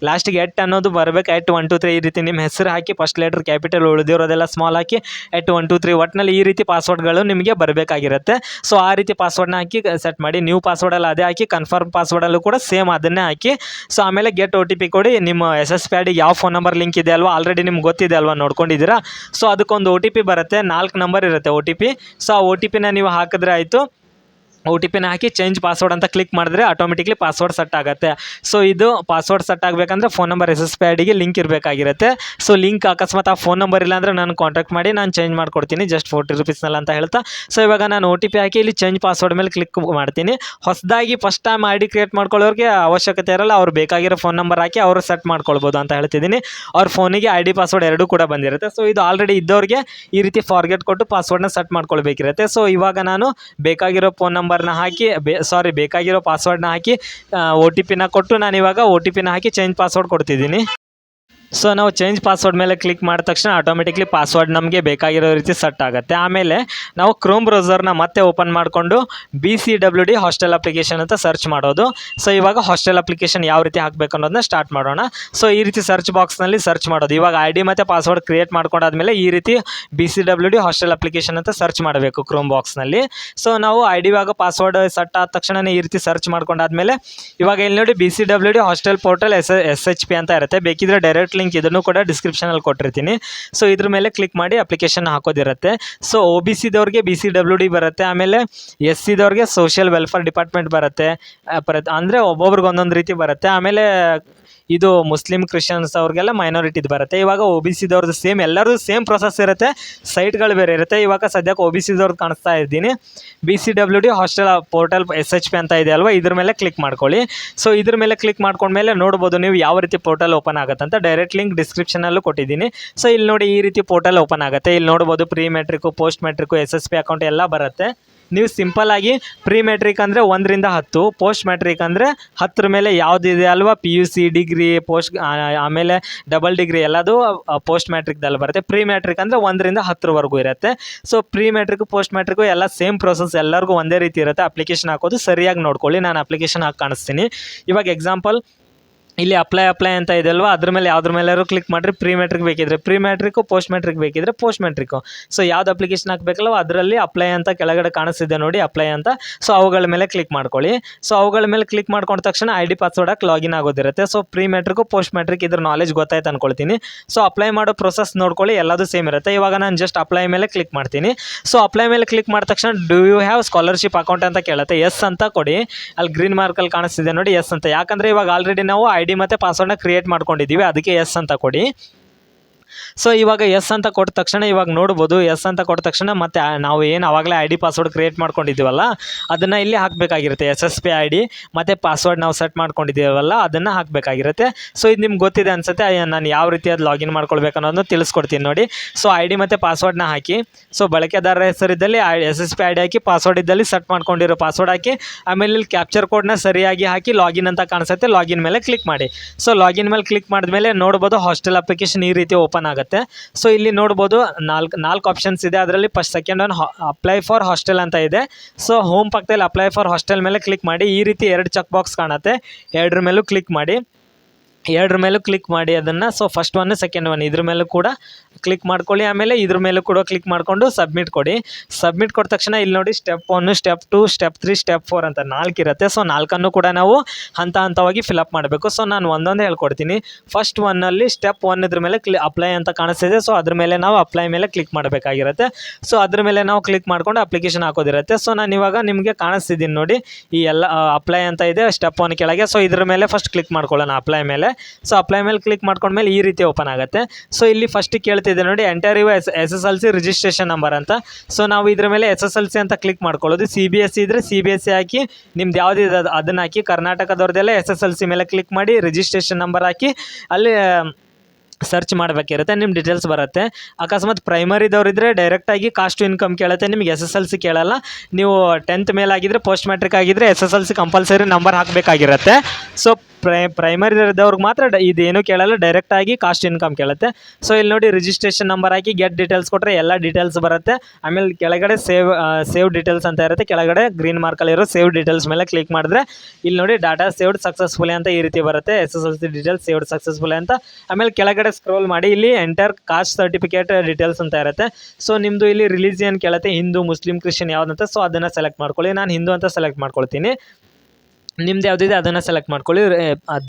ಲಾಸ್ಟಿಗೆ ಎಟ್ ಅನ್ನೋದು ಬರಬೇಕು. ಎಟ್ ಒನ್ ಟು ತ್ರೀ ಈ ರೀತಿ ನಿಮ್ಮ ಹೆಸರು ಹಾಕಿ ಫಸ್ಟ್ ಲೆಟರ್ ಕ್ಯಾಪಿಟಲ್ ಉಳಿದಿರೋದೆಲ್ಲ ಸ್ಮಾಲ್ ಹಾಕಿ ಎಟ್ ಒನ್ ಟು ತ್ರೀ ಒಟ್ನಲ್ಲಿ ಈ ರೀತಿ ಪಾಸ್ವರ್ಡ್ಗಳು ನಿಮಗೆ ಬರಬೇಕಾಗಿರುತ್ತೆ. ಸೊ ಆ ರೀತಿ ಪಾಸ್ವರ್ಡ್ನ ಹಾಕಿ ಸೆಟ್ ಮಾಡಿ ನ್ಯೂ ಪಾಸ್ವರ್ಡಲ್ಲಿ ಅದೇ ಹಾಕಿ ಕನ್ಫರ್ಮ್ ಪಾಸ್ವರ್ಡಲ್ಲೂ ಕೂಡ ಸೇಮ್ ಅದನ್ನೇ ಹಾಕಿ. ಸೊ ಆಮೇಲೆ ಗೆಟ್ ಒ ಟಿ ಪಿ ಕೊಡಿ. ನಿಮ್ಮ ಎಸ್ ಎಸ್ ಪಿ ಯಾವ ಫೋನ್ ನಂಬರ್ ಲಿಂಕ್ ಇದೆ ಅಲ್ವಾ? ಆಲ್ರೆಡಿ ನಿಮ್ಗೆ ಗೊತ್ತಿದೆ ಅಲ್ವಾ? ನೋಡ್ಕೊಂಡಿದ್ದೀರಾ? ಸೊ ಅದಕ್ಕೊಂದು ಒ ಟಿ ಪಿ ಬರುತ್ತೆ. ನಾಲ್ಕು ನಂಬರ್ ಇರುತ್ತೆ ಒ ಟಿ ಪಿ ಸೊ ಆ ಒ ಟಿ ಪಿನ ನೀವು ಹಾಕಿದ್ರೆ ಆಯಿತು. ಒ ಟಿ ಪಿನ ಹಾಕಿ ಚೇಂಜ್ ಪಾಸ್ವರ್ಡ್ ಅಂತ ಕ್ಲಿಕ್ ಮಾಡಿದ್ರೆ ಆಟೋಮೆಟಿಕ್ಲಿ ಪಾಸ್ವರ್ಡ್ ಸೆಟ್ ಆಗುತ್ತೆ. ಸೊ ಇದು ಪಾಸ್ವರ್ಡ್ ಸೆಟ್ ಆಗಬೇಕಂದ್ರೆ phone number S S P ಐಡಿಗೆ link ಇರಬೇಕಾಗಿರುತ್ತೆ. ಸೊ ಲಿಂಕ್ ಅಕಸ್ಮಾತ್ ಆ ಫೋನ್ ನಂಬರ್ ಇಲ್ಲ ಅಂದರೆ ನಾನು ಕಾಂಟ್ಯಾಕ್ಟ್ ಮಾಡಿ, ನಾನು ಚೇಂಜ್ ಮಾಡಿಕೊಡ್ತೀನಿ ಜಸ್ಟ್ ಫೋರ್ಟಿ ರುಪೀಸ್ನಲ್ಲಿ ಅಂತ ಹೇಳ್ತಾ. ಸೊ ಇವಾಗ ನಾನು ಒ ಟಿ ಪಿ ಹಾಕಿ ಇಲ್ಲಿ ಚೇಂಜ್ ಪಾಸ್ವರ್ಡ್ ಮೇಲೆ ಕ್ಲಿಕ್ ಮಾಡ್ತೀನಿ. ಹೊಸದಾಗಿ ಫಸ್ಟ್ ಟೈಮ್ ಐ ಕ್ರಿಯೇಟ್ ಮಾಡ್ಕೊಳ್ಳೋರಿಗೆ ಅವಶ್ಯಕತೆ ಇರಲ್ಲ, ಅವ್ರು ಬೇಕಾಗಿರೋ ಫೋನ್ ನಂಬರ್ ಹಾಕಿ ಅವರು ಸೆಟ್ ಮಾಡ್ಕೊಳ್ಬೋದು ಅಂತ ಹೇಳ್ತಿದ್ದೀನಿ. ಅವ್ರ ಫೋನಿಗೆ ಐ ಡಿ ಪಾಸ್ವರ್ಡ್ ಎರಡೂ ಕೂಡ ಬಂದಿರುತ್ತೆ. ಸೊ ಇದು ಆಲ್ರೆಡಿ ಇದ್ದವ್ರಿಗೆ ಈ ರೀತಿ ಫಾರ್ಗೆಟ್ ಕೊಟ್ಟು ಪಾಸ್ವರ್ಡ್ನ ಸೆಟ್ ಮಾಡ್ಕೊಳ್ಬೇಕಿರುತ್ತೆ. ಸೊ ಇವಾಗ ನಾನು ಬೇಕಾಗಿರೋ ಫೋನ್ ನಂಬರ್ನ ಹಾಕಿ, ಬೇ ಸಾರಿ ಬೇಕಾಗಿರೋ ಪಾಸ್ವರ್ಡ್ನ ಹಾಕಿ ಒ ಟಿ ಪಿನ ಕೊಟ್ಟು ನಾನು ಇವಾಗ ಒ ಟಿ ಪಿನ ಹಾಕಿ ಚೇಂಜ್ ಪಾಸ್ವರ್ಡ್ ಕೊಡ್ತಿದ್ದೀನಿ. ಸೊ ನಾವು ಚೇಂಜ್ ಪಾಸ್ವರ್ಡ್ ಮೇಲೆ ಕ್ಲಿಕ್ ಮಾಡಿದ ತಕ್ಷಣ ಆಟೋಮೆಟಿಕ್ಲಿ ಪಾಸ್ವರ್ಡ್ ನಮಗೆ ಬೇಕಾಗಿರೋ ರೀತಿ ಸೆಟ್ ಆಗುತ್ತೆ. ಆಮೇಲೆ ನಾವು ಕ್ರೋಮ್ ಬ್ರೌಸರ್ನ ಮತ್ತೆ ಓಪನ್ ಮಾಡಿಕೊಂಡು B C W D hostel application ಅಂತ ಸರ್ಚ್ ಮಾಡೋದು. ಸೊ ಇವಾಗ ಹಾಸ್ಟೆಲ್ ಅಪ್ಲಿಕೇಶನ್ ಯಾವ ರೀತಿ ಹಾಕಬೇಕು ಅನ್ನೋದನ್ನ ಸ್ಟಾರ್ಟ್ ಮಾಡೋಣ. ಸೊ ಈ ರೀತಿ ಸರ್ಚ್ ಬಾಕ್ಸ್ನಲ್ಲಿ ಸರ್ಚ್ ಮಾಡೋದು. ಇವಾಗ ಐ ಮತ್ತು ಪಾಸ್ವರ್ಡ್ ಕ್ರಿಯೇಟ್ ಮಾಡ್ಕೊಂಡಾದ್ಮೇಲೆ ಈ ರೀತಿ B C W D hostel application ಅಂತ ಸರ್ಚ್ ಮಾಡಬೇಕು ಕ್ರೋಮ್ ಬಾಕ್ಸ್ನಲ್ಲಿ ಸೊ ನಾವು ಐ ಡಿ ಇವಾಗ ಪಾಸ್ವರ್ಡ್ ಸೆಟ್ ಆದ ತಕ್ಷಣ ಈ ರೀತಿ ಸರ್ಚ್ ಮಾಡ್ಕೊಂಡಾದ್ಮೇಲೆ ಇವಾಗ ಇಲ್ಲಿ ನೋಡಿ B C W D hostel portal S S H P ಅಂತ ಇರುತ್ತೆ. ಬೇಕಿದ್ರೆ ಡೈರೆಕ್ಟ್ ಲಿಂಕ್ ಇದನ್ನು ಕೂಡ ಡಿಸ್ಕ್ರಿಪ್ಷನಲ್ಲಿ ಕೊಟ್ಟಿರ್ತೀನಿ. ಸೊ ಇದ್ರ ಮೇಲೆ ಕ್ಲಿಕ್ ಮಾಡಿ ಅಪ್ಲಿಕೇಶನ್ ಹಾಕೋದಿರುತ್ತೆ. ಸೊ ಒ ಬಿ ಸಿದವ್ರಿಗೆ ಬಿ ಸಿ ಡಬ್ಲ್ಯೂ ಡಿ ಬರುತ್ತೆ, ಆಮೇಲೆ ಎಸ್ ಸಿದವ್ರಿಗೆ ಸೋಷಿಯಲ್ ವೆಲ್ಫೇರ್ ಡಿಪಾರ್ಟ್ಮೆಂಟ್ ಬರುತ್ತೆ. ಅಂದ್ರೆ ಒಬ್ಬೊಬ್ರಿಗೆ ಒಂದೊಂದು ರೀತಿ ಬರುತ್ತೆ. ಆಮೇಲೆ ಇದು ಮುಸ್ಲಿಂ ಕ್ರಿಶ್ಚಿಯನ್ಸ್ ಅವ್ರಿಗೆಲ್ಲ ಮೈನಾರಿಟಿದು ಬರುತ್ತೆ. ಇವಾಗ ಒ ಬಿ ಸಿದವ್ರದ್ದು ಸೇಮ್ ಎಲ್ಲರದ್ದು ಸೇಮ್ ಪ್ರೊಸೆಸ್ ಇರುತ್ತೆ. ಸೈಟ್ಗಳು ಬೇರೆ ಇರುತ್ತೆ. ಇವಾಗ ಸದ್ಯಕ್ಕೆ ಒ ಬಿ ಸಿದವ್ರದ್ದು ಕಾಣಿಸ್ತಾ ಇದ್ದೀನಿ. B C W D hostel portal S H P ಅಂತ ಇದೆ ಅಲ್ವಾ? ಇದ್ರ ಮೇಲೆ ಕ್ಲಿಕ್ ಮಾಡ್ಕೊಳ್ಳಿ. ಸೊ ಇದ್ರ ಮೇಲೆ ಕ್ಲಿಕ್ ಮಾಡ್ಕೊಂಡ್ಮೇಲೆ ನೋಡ್ಬೋದು ನೀವು ಯಾವ ರೀತಿ ಪೋರ್ಟಲ್ ಓಪನ್ ಆಗುತ್ತೆ ಅಂತ ಡೈರೆಕ್ಟ್ ಲಿಂಕ್ ಡಿಸ್ಕ್ರಿಪ್ಷನಲ್ಲೂ ಕೊಟ್ಟಿದ್ದೀನಿ. ಸೊ ಇಲ್ಲಿ ನೋಡಿ ಈ ರೀತಿ ಪೋರ್ಟಲ್ ಓಪನ್ ಆಗುತ್ತೆ. ಇಲ್ಲಿ ನೋಡ್ಬೋದು pre matric post matric S S P account ಎಲ್ಲ ಬರುತ್ತೆ. ನೀವು ಸಿಂಪಲ್ ಆಗಿ ಪ್ರೀ ಮೆಟ್ರಿಕ್ ಅಂದರೆ ಒಂದರಿಂದ ಹತ್ತು ಪೋಸ್ಟ್ ಮೆಟ್ರಿಕ್ ಅಂದರೆ ಹತ್ತರ ಮೇಲೆ ಯಾವುದಿದೆ ಅಲ್ವಾ? P U C degree post ಆಮೇಲೆ ಡಬಲ್ ಡಿಗ್ರಿ ಎಲ್ಲದು ಪೋಸ್ಟ್ ಮ್ಯಾಟ್ರಿಕ್ದಲ್ಲಿ ಬರುತ್ತೆ. ಪ್ರೀ ಮ್ಯಾಟ್ರಿಕ್ ಅಂದರೆ ಒಂದರಿಂದ ಹತ್ತರವರೆಗೂ ಇರುತ್ತೆ. So pre matric post matric ಎಲ್ಲ ಸೇಮ್ ಪ್ರೊಸೆಸ್ ಎಲ್ಲರಿಗೂ ಒಂದೇ ರೀತಿ ಇರುತ್ತೆ. ಅಪ್ಲಿಕೇಶನ್ ಹಾಕೋದು ಸರಿಯಾಗಿ ನೋಡ್ಕೊಳ್ಳಿ. ನಾನು ಅಪ್ಲಿಕೇಶನ್ ಹಾಕಿ ಕಾಣಿಸ್ತೀನಿ. ಇವಾಗ ಎಕ್ಸಾಂಪಲ್ ಇಲ್ಲಿ ಅಪ್ಲೈ ಅಪ್ಲೈ ಅಂತ ಇದೆ ಅಲ್ವಾ ಅದ್ರ ಮೇಲೆ ಯಾವ್ದ್ರ ಮೇಲೆ ಕ್ಲಿಕ್ ಮಾಡಿ ಪ್ರೀ ಮೆಟ್ರಿಕ್ ಬೇಕಿದ್ರೆ ಪ್ರೀ ಮ್ಯಾಟ್ರಿಕ್ಕು ಪೋಸ್ಟ್ ಮ್ಯಾಟ್ರಿಕ್ ಬೇಕಿದ್ರೆ ಪೋಸ್ಟ್ ಮ್ಯಾಟ್ರಿಕ್ಕು ಸೊ ಯಾವ್ದು ಅಪ್ಲಿಕೇಶನ್ ಹಾಕಬೇಕಲ್ವ ಅದರಲ್ಲಿ ಅಪ್ಲೈ ಅಂತ ಕೆಳಗಡೆ ಕಾಣಿಸ್ತಿದೆ ನೋಡಿ ಅಪ್ಲೈ ಅಂತ. ಸೊ ಅವುಗಳ ಮೇಲೆ ಕ್ಲಿಕ್ ಮಾಡ್ಕೊಳ್ಳಿ. ಸೊ ಅವುಗಳ ಮೇಲೆ ಕ್ಲಿಕ್ ಮಾಡ್ಕೊಂಡ ತಕ್ಷಣ ಐ ಡಿ ಪಾಸ್ವರ್ಡ್ ಹಾಕಿ login ಆಗೋದಿರುತ್ತೆ. So pre matric post matric ಇದ್ರ ನಾಲೆಜ್ ಗೊತ್ತಾಯ್ತು ಅನ್ಕೊಳ್ತೀನಿ. ಸೊ ಅಪ್ಲೈ ಮಾಡೋ ಪ್ರೊಸೆಸ್ ನೋಡ್ಕೊಳ್ಳಿ, ಎಲ್ಲದು ಸೇಮ್ ಇರುತ್ತೆ. ಇವಾಗ ನಾನು ಜಸ್ಟ್ ಅಪ್ಲೈ ಮೇಲೆ ಕ್ಲಿಕ್ ಮಾಡ್ತೀನಿ. ಸೊ ಅಪ್ಲೈ ಮೇಲೆ ಕ್ಲಿಕ್ ಮಾಡಿದ ತಕ್ಷಣ do you have scholarship account ಅಂತ ಕೇಳುತ್ತೆ. ಎಸ್ ಅಂತ ಕೊಡಿ. ಅಲ್ಲಿ ಗ್ರೀನ್ ಮಾರ್ಕಲ್ಲಿ ಕಾಣಿಸ್ತಿದೆ ನೋಡಿ ಎಸ್ ಅಂತ. ಯಾಕಂದರೆ ಇವಾಗ ಆಲ್ರೆಡಿ ನಾವು ಐ ಡಿ ಮತ್ತು ಪಾಸ್ವರ್ಡ್ನ ಕ್ರಿಯೇಟ್ ಮಾಡ್ಕೊಂಡಿದ್ದೀವಿ. ಅದಕ್ಕೆ ಎಸ್ ಅಂತ ಕೊಡಿ. ಸೊ ಇವಾಗ ಎಸ್ ಅಂತ ಕೊಟ್ಟ ತಕ್ಷಣ ಇವಾಗ ನೋಡ್ಬೋದು ಎಸ್ ಅಂತ ಕೊಟ್ಟ ತಕ್ಷಣ ಮತ್ತೆ ನಾವು ಏನು ಆವಾಗಲೇ ಐ ಡಿ ಪಾಸ್ವರ್ಡ್ ಕ್ರಿಯೇಟ್ ಮಾಡ್ಕೊಂಡಿದ್ದೀವಲ್ಲ, ಅದನ್ನು ಇಲ್ಲಿ ಹಾಕಬೇಕಾಗಿರುತ್ತೆ. S S P I D ಮತ್ತು ಪಾಸ್ವರ್ಡ್ ನಾವು ಸೆಟ್ ಮಾಡ್ಕೊಂಡಿದ್ದೀವಲ್ಲ, ಅದನ್ನು ಹಾಕಬೇಕಾಗಿರುತ್ತೆ. ಸೊ ಇದು ನಿಮ್ಗೆ ಗೊತ್ತಿದೆ ಅನ್ಸುತ್ತೆ ನಾನು ಯಾವ ರೀತಿ ಅದು ಲಾಗಿನ್ ಮಾಡ್ಕೊಳ್ಬೇಕು ಅನ್ನೋದನ್ನು ತಿಳಿಸ್ಕೊಡ್ತೀನಿ ನೋಡಿ. ಸೊ ಐ ಡಿ ಮತ್ತು ಪಾಸ್ವರ್ಡ್ನ ಹಾಕಿ ಸೊ ಬಳಕೆದಾರರ ಹೆಸರಿದ್ದಲ್ಲಿ S S P I D hockey password ಇದ್ದಲ್ಲಿ ಸೆಟ್ ಮಾಡ್ಕೊಂಡಿರೋ ಪಾಸ್ವರ್ಡ್ ಹಾಕಿ, ಆಮೇಲೆ ಇಲ್ಲಿ ಕ್ಯಾಪ್ಚರ್ ಕೋಡ್ನ ಸರಿಯಾಗಿ ಹಾಕಿ ಲಾಗಿನ್ ಅಂತ ಕಾಣಿಸುತ್ತೆ ಲಾಗಿನ್ ಮೇಲೆ ಕ್ಲಿಕ್ ಮಾಡಿ. ಸೊ ಲಾಗಿನ್ ಮೇಲೆ ಕ್ಲಿಕ್ ಮಾಡಿದ್ಮೇಲೆ ನೋಡ್ಬೋದು ಹಾಸ್ಟೆಲ್ ಅಪ್ಲಿಕೇಶನ್ ಈ ರೀತಿ ಓಪನ್ ಆಗುತ್ತೆ. ಸೊ ಇಲ್ಲಿ ನೋಡ್ಬೋದು ನಾಲ್ಕು ನಾಲ್ಕು ಆಪ್ಷನ್ಸ್ ಇದೆ. ಅದರಲ್ಲಿ first second one apply for hostel ಅಂತ ಇದೆ. ಸೊ ಹೋಮ್ ಪಕ್ಕದಲ್ಲಿ ಅಪ್ಲೈ ಫಾರ್ ಹಾಸ್ಟೆಲ್ ಮೇಲೆ ಕ್ಲಿಕ್ ಮಾಡಿ ಈ ರೀತಿ ಎರಡು ಚೆಕ್ ಬಾಕ್ಸ್ ಕಾಣುತ್ತೆ. ಎರಡರ ಮೇಲೂ ಕ್ಲಿಕ್ ಮಾಡಿ. ಎರಡರ ಮೇಲೂ ಕ್ಲಿಕ್ ಮಾಡಿ ಅದನ್ನು. So first one second one ಇದ್ರ ಮೇಲೂ ಕೂಡ ಕ್ಲಿಕ್ ಮಾಡ್ಕೊಳ್ಳಿ. ಆಮೇಲೆ ಇದ್ರ ಮೇಲೂ ಕೂಡ ಕ್ಲಿಕ್ ಮಾಡಿಕೊಂಡು ಸಬ್ಮಿಟ್ ಕೊಡಿ. ಸಬ್ಮಿಟ್ ಕೊಟ್ಟ ತಕ್ಷಣ ಇಲ್ಲಿ ನೋಡಿ step one step two step three step four ಅಂತ ನಾಲ್ಕು ಇರುತ್ತೆ. ಸೊ ನಾಲ್ಕನ್ನು ಕೂಡ ನಾವು ಹಂತ ಹಂತವಾಗಿ ಫಿಲಪ್ ಮಾಡಬೇಕು. ಸೊ ನಾನು ಒಂದೊಂದೇ ಹೇಳ್ಕೊಡ್ತೀನಿ. ಫಸ್ಟ್ ಒನ್ನಲ್ಲಿ ಸ್ಟೆಪ್ ಒನ್ ಇದ್ರ ಮೇಲೆ ಕ್ಲಿ ಅಪ್ಲೈ ಅಂತ ಕಾಣಿಸ್ತಿದೆ. ಸೊ ಅದ್ರ ಮೇಲೆ ನಾವು ಅಪ್ಲೈ ಮೇಲೆ ಕ್ಲಿಕ್ ಮಾಡಬೇಕಾಗಿರುತ್ತೆ. ಸೊ ಅದ್ರ ಮೇಲೆ ನಾವು ಕ್ಲಿಕ್ ಮಾಡಿಕೊಂಡು ಅಪ್ಲಿಕೇಶನ್ ಹಾಕೋದಿರುತ್ತೆ. ಸೊ ನಾನು ಇವಾಗ ನಿಮಗೆ ಕಾಣಿಸ್ತಿದ್ದೀನಿ ನೋಡಿ. ಈ ಎಲ್ಲ ಅಪ್ಲೈ ಅಂತ ಇದೆ ಸ್ಟೆಪ್ ಒನ್ ಕೆಳಗೆ. ಸೊ ಇದ್ರ ಮೇಲೆ ಫಸ್ಟ್ ಕ್ಲಿಕ್ ಮಾಡ್ಕೊಳ್ಳೋಣ ಅಪ್ಲೈ ಮೇಲೆ. ಸೊ ಅಪ್ಲೈ ಮೇಲೆ ಕ್ಲಿಕ್ ಮಾಡ್ಕೊಂಡ್ಮೇಲೆ ಈ ರೀತಿ ಓಪನ್ ಆಗುತ್ತೆ. ಸೊ ಇಲ್ಲಿ ಫಸ್ಟ್ ಕೇಳ್ತಿದೆ ನೋಡಿ ಎಂಟರ್ ಇವ S S S L C registration number ಅಂತ. ಸೊ ನಾವು ಇದ್ರ ಮೇಲೆ ಎಸ್ ಎಸ್ ಎಲ್ ಸಿ ಅಂತ ಕ್ಲಿಕ್ ಮಾಡ್ಕೊಳ್ಳೋದು. ಸಿ ಬಿ ಎಸ್ ಸಿ ಇದ್ರೆ ಸಿ ಬಿ ಎಸ್ ಸಿ ಹಾಕಿ, ನಿಮ್ದು ಯಾವುದಿದೆ ಅದನ್ನ ಹಾಕಿ, ಕರ್ನಾಟಕದವ್ರದ್ದೆಲ್ಲ ಎಸ್ ಎಸ್ ಎಲ್ ಸಿ ಮೇಲೆ ಕ್ಲಿಕ್ ಮಾಡಿ ರಿಜಿಸ್ಟ್ರೇಷನ್ ನಂಬರ್ ಹಾಕಿ, ಅಲ್ಲಿ ಸರ್ಚ್ ಮಾಡಬೇಕಿರುತ್ತೆ. ನಿಮ್ಮ ಡೀಟೇಲ್ಸ್ ಬರುತ್ತೆ. ಅಕಸ್ಮಾತ್ ಪ್ರೈಮರಿದವ್ರಿದ್ರೆ ಡೈರೆಕ್ಟಾಗಿ ಕಾಸ್ಟ್ ಇನ್ಕಮ್ ಕೇಳುತ್ತೆ. ನಿಮಗೆ ಎಸ್ ಎಸ್ ಎಲ್ ಸಿ ಕೇಳಲ್ಲ. ನೀವು ಟೆಂತ್ ಮೇಲೆ ಆಗಿದ್ರೆ ಪೋಸ್ಟ್ ಮ್ಯಾಟ್ರಿಕ್ ಆಗಿದ್ರೆ S S L C compulsory number ಹಾಕಬೇಕಾಗಿರುತ್ತೆ. So ಪ್ರೈ ಪ್ರೈಮರಿದವ್ರಿಗೆ ಮಾತ್ರ ಇದೇನು ಕೇಳಲ್ಲ ಡೈರೆಕ್ಟಾಗಿ ಕಾಸ್ಟ್ ಇನ್ಕಮ್ ಕೇಳುತ್ತೆ. ಸೊ ಇಲ್ಲಿ ನೋಡಿ ರಿಜಿಸ್ಟ್ರೇಷನ್ ನಂಬರ್ ಹಾಕಿ ಗೆಟ್ ಡೀಟೇಲ್ಸ್ ಕೊಟ್ಟರೆ ಎಲ್ಲ ಡೀಟೇಲ್ಸ್ ಬರುತ್ತೆ. ಆಮೇಲೆ ಕೆಳಗಡೆ ಸೇವ್ ಸೇವ್ ಡೀಟೇಲ್ಸ್ ಅಂತ ಇರುತ್ತೆ. ಕೆಳಗಡೆ ಗ್ರೀನ್ ಮಾರ್ಕಲ್ಲಿರೋ ಸೇವ್ ಡೀಟೇಲ್ಸ್ ಮೇಲೆ ಕ್ಲಿಕ್ ಮಾಡಿದ್ರೆ ಇಲ್ಲಿ ನೋಡಿ ಡಾಟಾ ಸೇವ್ಡ್ ಸಕ್ಸಸ್ಫುಲಿ ಅಂತ ಈ ರೀತಿ ಬರುತ್ತೆ. S S L C details saved successfully ಅಂತ. ಆಮೇಲೆ ಕೆಳಗಡೆ ಸ್ಕ್ರೋಲ್ ಮಾಡಿ, ಇಲ್ಲಿ ಎಂಟರ್ ಕಾಸ್ಟ್ ಸರ್ಟಿಫಿಕೇಟ್ ಡೀಟೇಲ್ಸ್ ಅಂತ ಇರುತ್ತೆ. ಸೊ ನಿಮ್ಮದು ಇಲ್ಲಿ ರಿಲಿಜಿಯನ್ ಕೇಳುತ್ತೆ. ಹಿಂದೂ, ಮುಸ್ಲಿಂ, ಕ್ರಿಶ್ಚಿಯನ್ ಯಾವುದಂತ ಸೊ ಅದನ್ನು ಸೆಲೆಕ್ಟ್ ಮಾಡ್ಕೊಳ್ಳಿ. ನಾನು ಹಿಂದೂ ಅಂತ ಸೆಲೆಕ್ಟ್ ಮಾಡ್ಕೊಳ್ತೀನಿ. ನಿಮ್ದು ಯಾವುದಿದೆ ಅದನ್ನು ಸೆಲೆಕ್ಟ್ ಮಾಡ್ಕೊಳ್ಳಿ.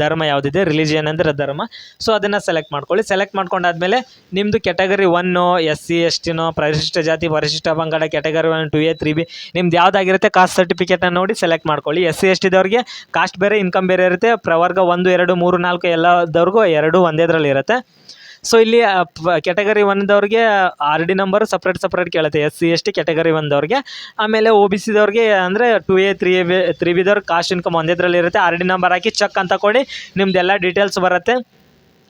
ಧರ್ಮ ಯಾವುದಿದೆ? ರಿಲಿಜಿಯನ್ ಅಂದರೆ ಧರ್ಮ. ಸೊ ಅದನ್ನು ಸೆಲೆಕ್ಟ್ ಮಾಡ್ಕೊಳ್ಳಿ. ಸೆಲೆಕ್ಟ್ ಮಾಡ್ಕೊಂಡಾದ್ಮೇಲೆ ನಿಮ್ಮದು category one S C S ಟಿನೋ ಪರಿಶಿಷ್ಟ ಜಾತಿ, ಪರಿಶಿಷ್ಟ ಪಂಗಡ category one two A three B ನಿಮ್ದು ಯಾವುದಾಗಿರುತ್ತೆ ಕಾಸ್ಟ್ ಸರ್ಟಿಫಿಕೇಟನ್ನು ನೋಡಿ ಸೆಲೆಕ್ಟ್ ಮಾಡ್ಕೊಳ್ಳಿ. ಎಸ್ ಸಿ ಎಸ್ ಟಿದವ್ರಿಗೆ ಕಾಸ್ಟ್ ಬೇರೆ ಇನ್ಕಮ್ ಬೇರೆ ಇರುತ್ತೆ. ಪ್ರವರ್ಗ ಒಂದು, ಎರಡು, ಮೂರು, ನಾಲ್ಕು ಎಲ್ಲದವ್ರಿಗೂ ಎರಡು ಒಂದೇದ್ರಲ್ಲಿ ಇರುತ್ತೆ. ಸೊ ಇಲ್ಲಿ category ಒನ್ದವ್ರಿಗೆ R D number separate separate ಕೇಳುತ್ತೆ. S C S T category ಒನ್ದವ್ರಿಗೆ ಆಮೇಲೆ ಒ ಬಿ ಸಿದವ್ರಿಗೆ ಅಂದರೆ two A three A three ಬಿದವ್ರಿಗೆ caste income ಒಂದೇದ್ರಲ್ಲಿ ಇರುತ್ತೆ. ಆರ್ ಡಿ ನಂಬರ್ ಹಾಕಿ ಚೆಕ್ ಅಂತ ಕೊಡಿ. ನಿಮ್ದೆಲ್ಲ ಡೀಟೇಲ್ಸ್ ಬರುತ್ತೆ.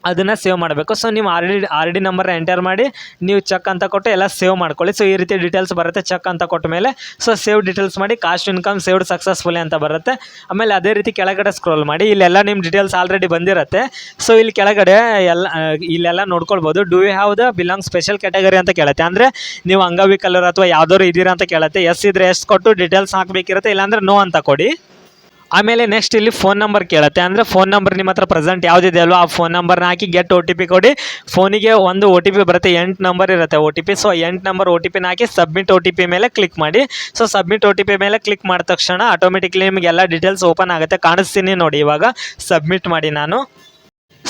ಅದನ್ನು ಸೇವ್ ಮಾಡಬೇಕು. ಸೊ ನೀವು ಆರ್ ಡಿ ಆರ್ ಡಿ ನಂಬರ್ನ ಎಂಟರ್ ಮಾಡಿ, ನೀವು ಚೆಕ್ ಅಂತ ಕೊಟ್ಟು ಎಲ್ಲ ಸೇವ್ ಮಾಡ್ಕೊಳ್ಳಿ. ಸೊ ಈ ರೀತಿ ಡೀಟೇಲ್ಸ್ ಬರುತ್ತೆ ಚೆಕ್ ಅಂತ ಕೊಟ್ಟ ಮೇಲೆ. ಸೊ ಸೇವ್ ಡೀಟೇಲ್ಸ್ ಮಾಡಿ ಕಾಸ್ಟ್ ಇನ್ಕಮ್ ಸೇವ್ಡ್ ಸಕ್ಸಸ್ಫುಲಿ ಅಂತ ಬರುತ್ತೆ. ಆಮೇಲೆ ಅದೇ ರೀತಿ ಕೆಳಗಡೆ ಸ್ಕ್ರೋಲ್ ಮಾಡಿ. ಇಲ್ಲೆಲ್ಲ ನಿಮ್ಮ ಡೀಟೇಲ್ಸ್ ಆಲ್ರೆಡಿ ಬಂದಿರುತ್ತೆ. ಸೊ ಇಲ್ಲಿ ಕೆಳಗಡೆ ಎಲ್ಲ ಇಲ್ಲೆಲ್ಲ ನೋಡ್ಕೊಳ್ಬೋದು. Do you have the belong special category ಅಂತ ಕೇಳುತ್ತೆ. ಅಂದರೆ, ನೀವು ಅಂಗವಿಕಲರು ಅಥವಾ ಯಾವ್ದಾದ್ರು ಇದ್ದೀರಾ ಅಂತ ಕೇಳುತ್ತೆ. ಎಸ್ ಇದ್ರೆ ಎಷ್ಟು ಕೊಟ್ಟು ಡೀಟೇಲ್ಸ್ ಹಾಕಬೇಕಿರುತ್ತೆ. ಇಲ್ಲಾಂದರೆ ನೋ ಅಂತ ಕೊಡಿ. ಆಮೇಲೆ ನೆಕ್ಸ್ಟ್ ಇಲ್ಲಿ ಫೋನ್ ನಂಬರ್ ಕೇಳುತ್ತೆ. ಅಂದರೆ ಫೋನ್ ನಂಬರ್ ನಿಮ್ಮ ಹತ್ರ ಪ್ರೆಸೆಂಟ್ ಯಾವುದಿದೆ ಅಲ್ವಾ, ಆ ಫೋನ್ ನಂಬರ್ನ ಹಾಕಿ ಗೆಟ್ ಒ ಟಿ ಪಿ ಕೊಡಿ. ಫೋನಿಗೆ ಒಂದು ಒ ಟಿ ಪಿ ಬರುತ್ತೆ, ಎಂಟು ನಂಬರ್ ಇರುತ್ತೆ ಒ ಟಿ ಪಿ ಸೊ ಎಂಟು ನಂಬರ್ ಒ ಟಿ ಪಿನ ಹಾಕಿ ಸಬ್ಮಿಟ್ ಒ ಟಿ ಪಿ ಮೇಲೆ ಕ್ಲಿಕ್ ಮಾಡಿ. So submit O T P ಮೇಲೆ ಕ್ಲಿಕ್ ಮಾಡಿದ ತಕ್ಷಣ ಆಟೋಮೆಟಿಕ್ಲಿ ನಿಮಗೆ ಎಲ್ಲ ಡೀಟೇಲ್ಸ್ ಓಪನ್ ಆಗುತ್ತೆ. ಕಾಣಿಸ್ತೀನಿ ನೋಡಿ ಇವಾಗ. ಸಬ್ಮಿಟ್ ಮಾಡಿ ನಾನು.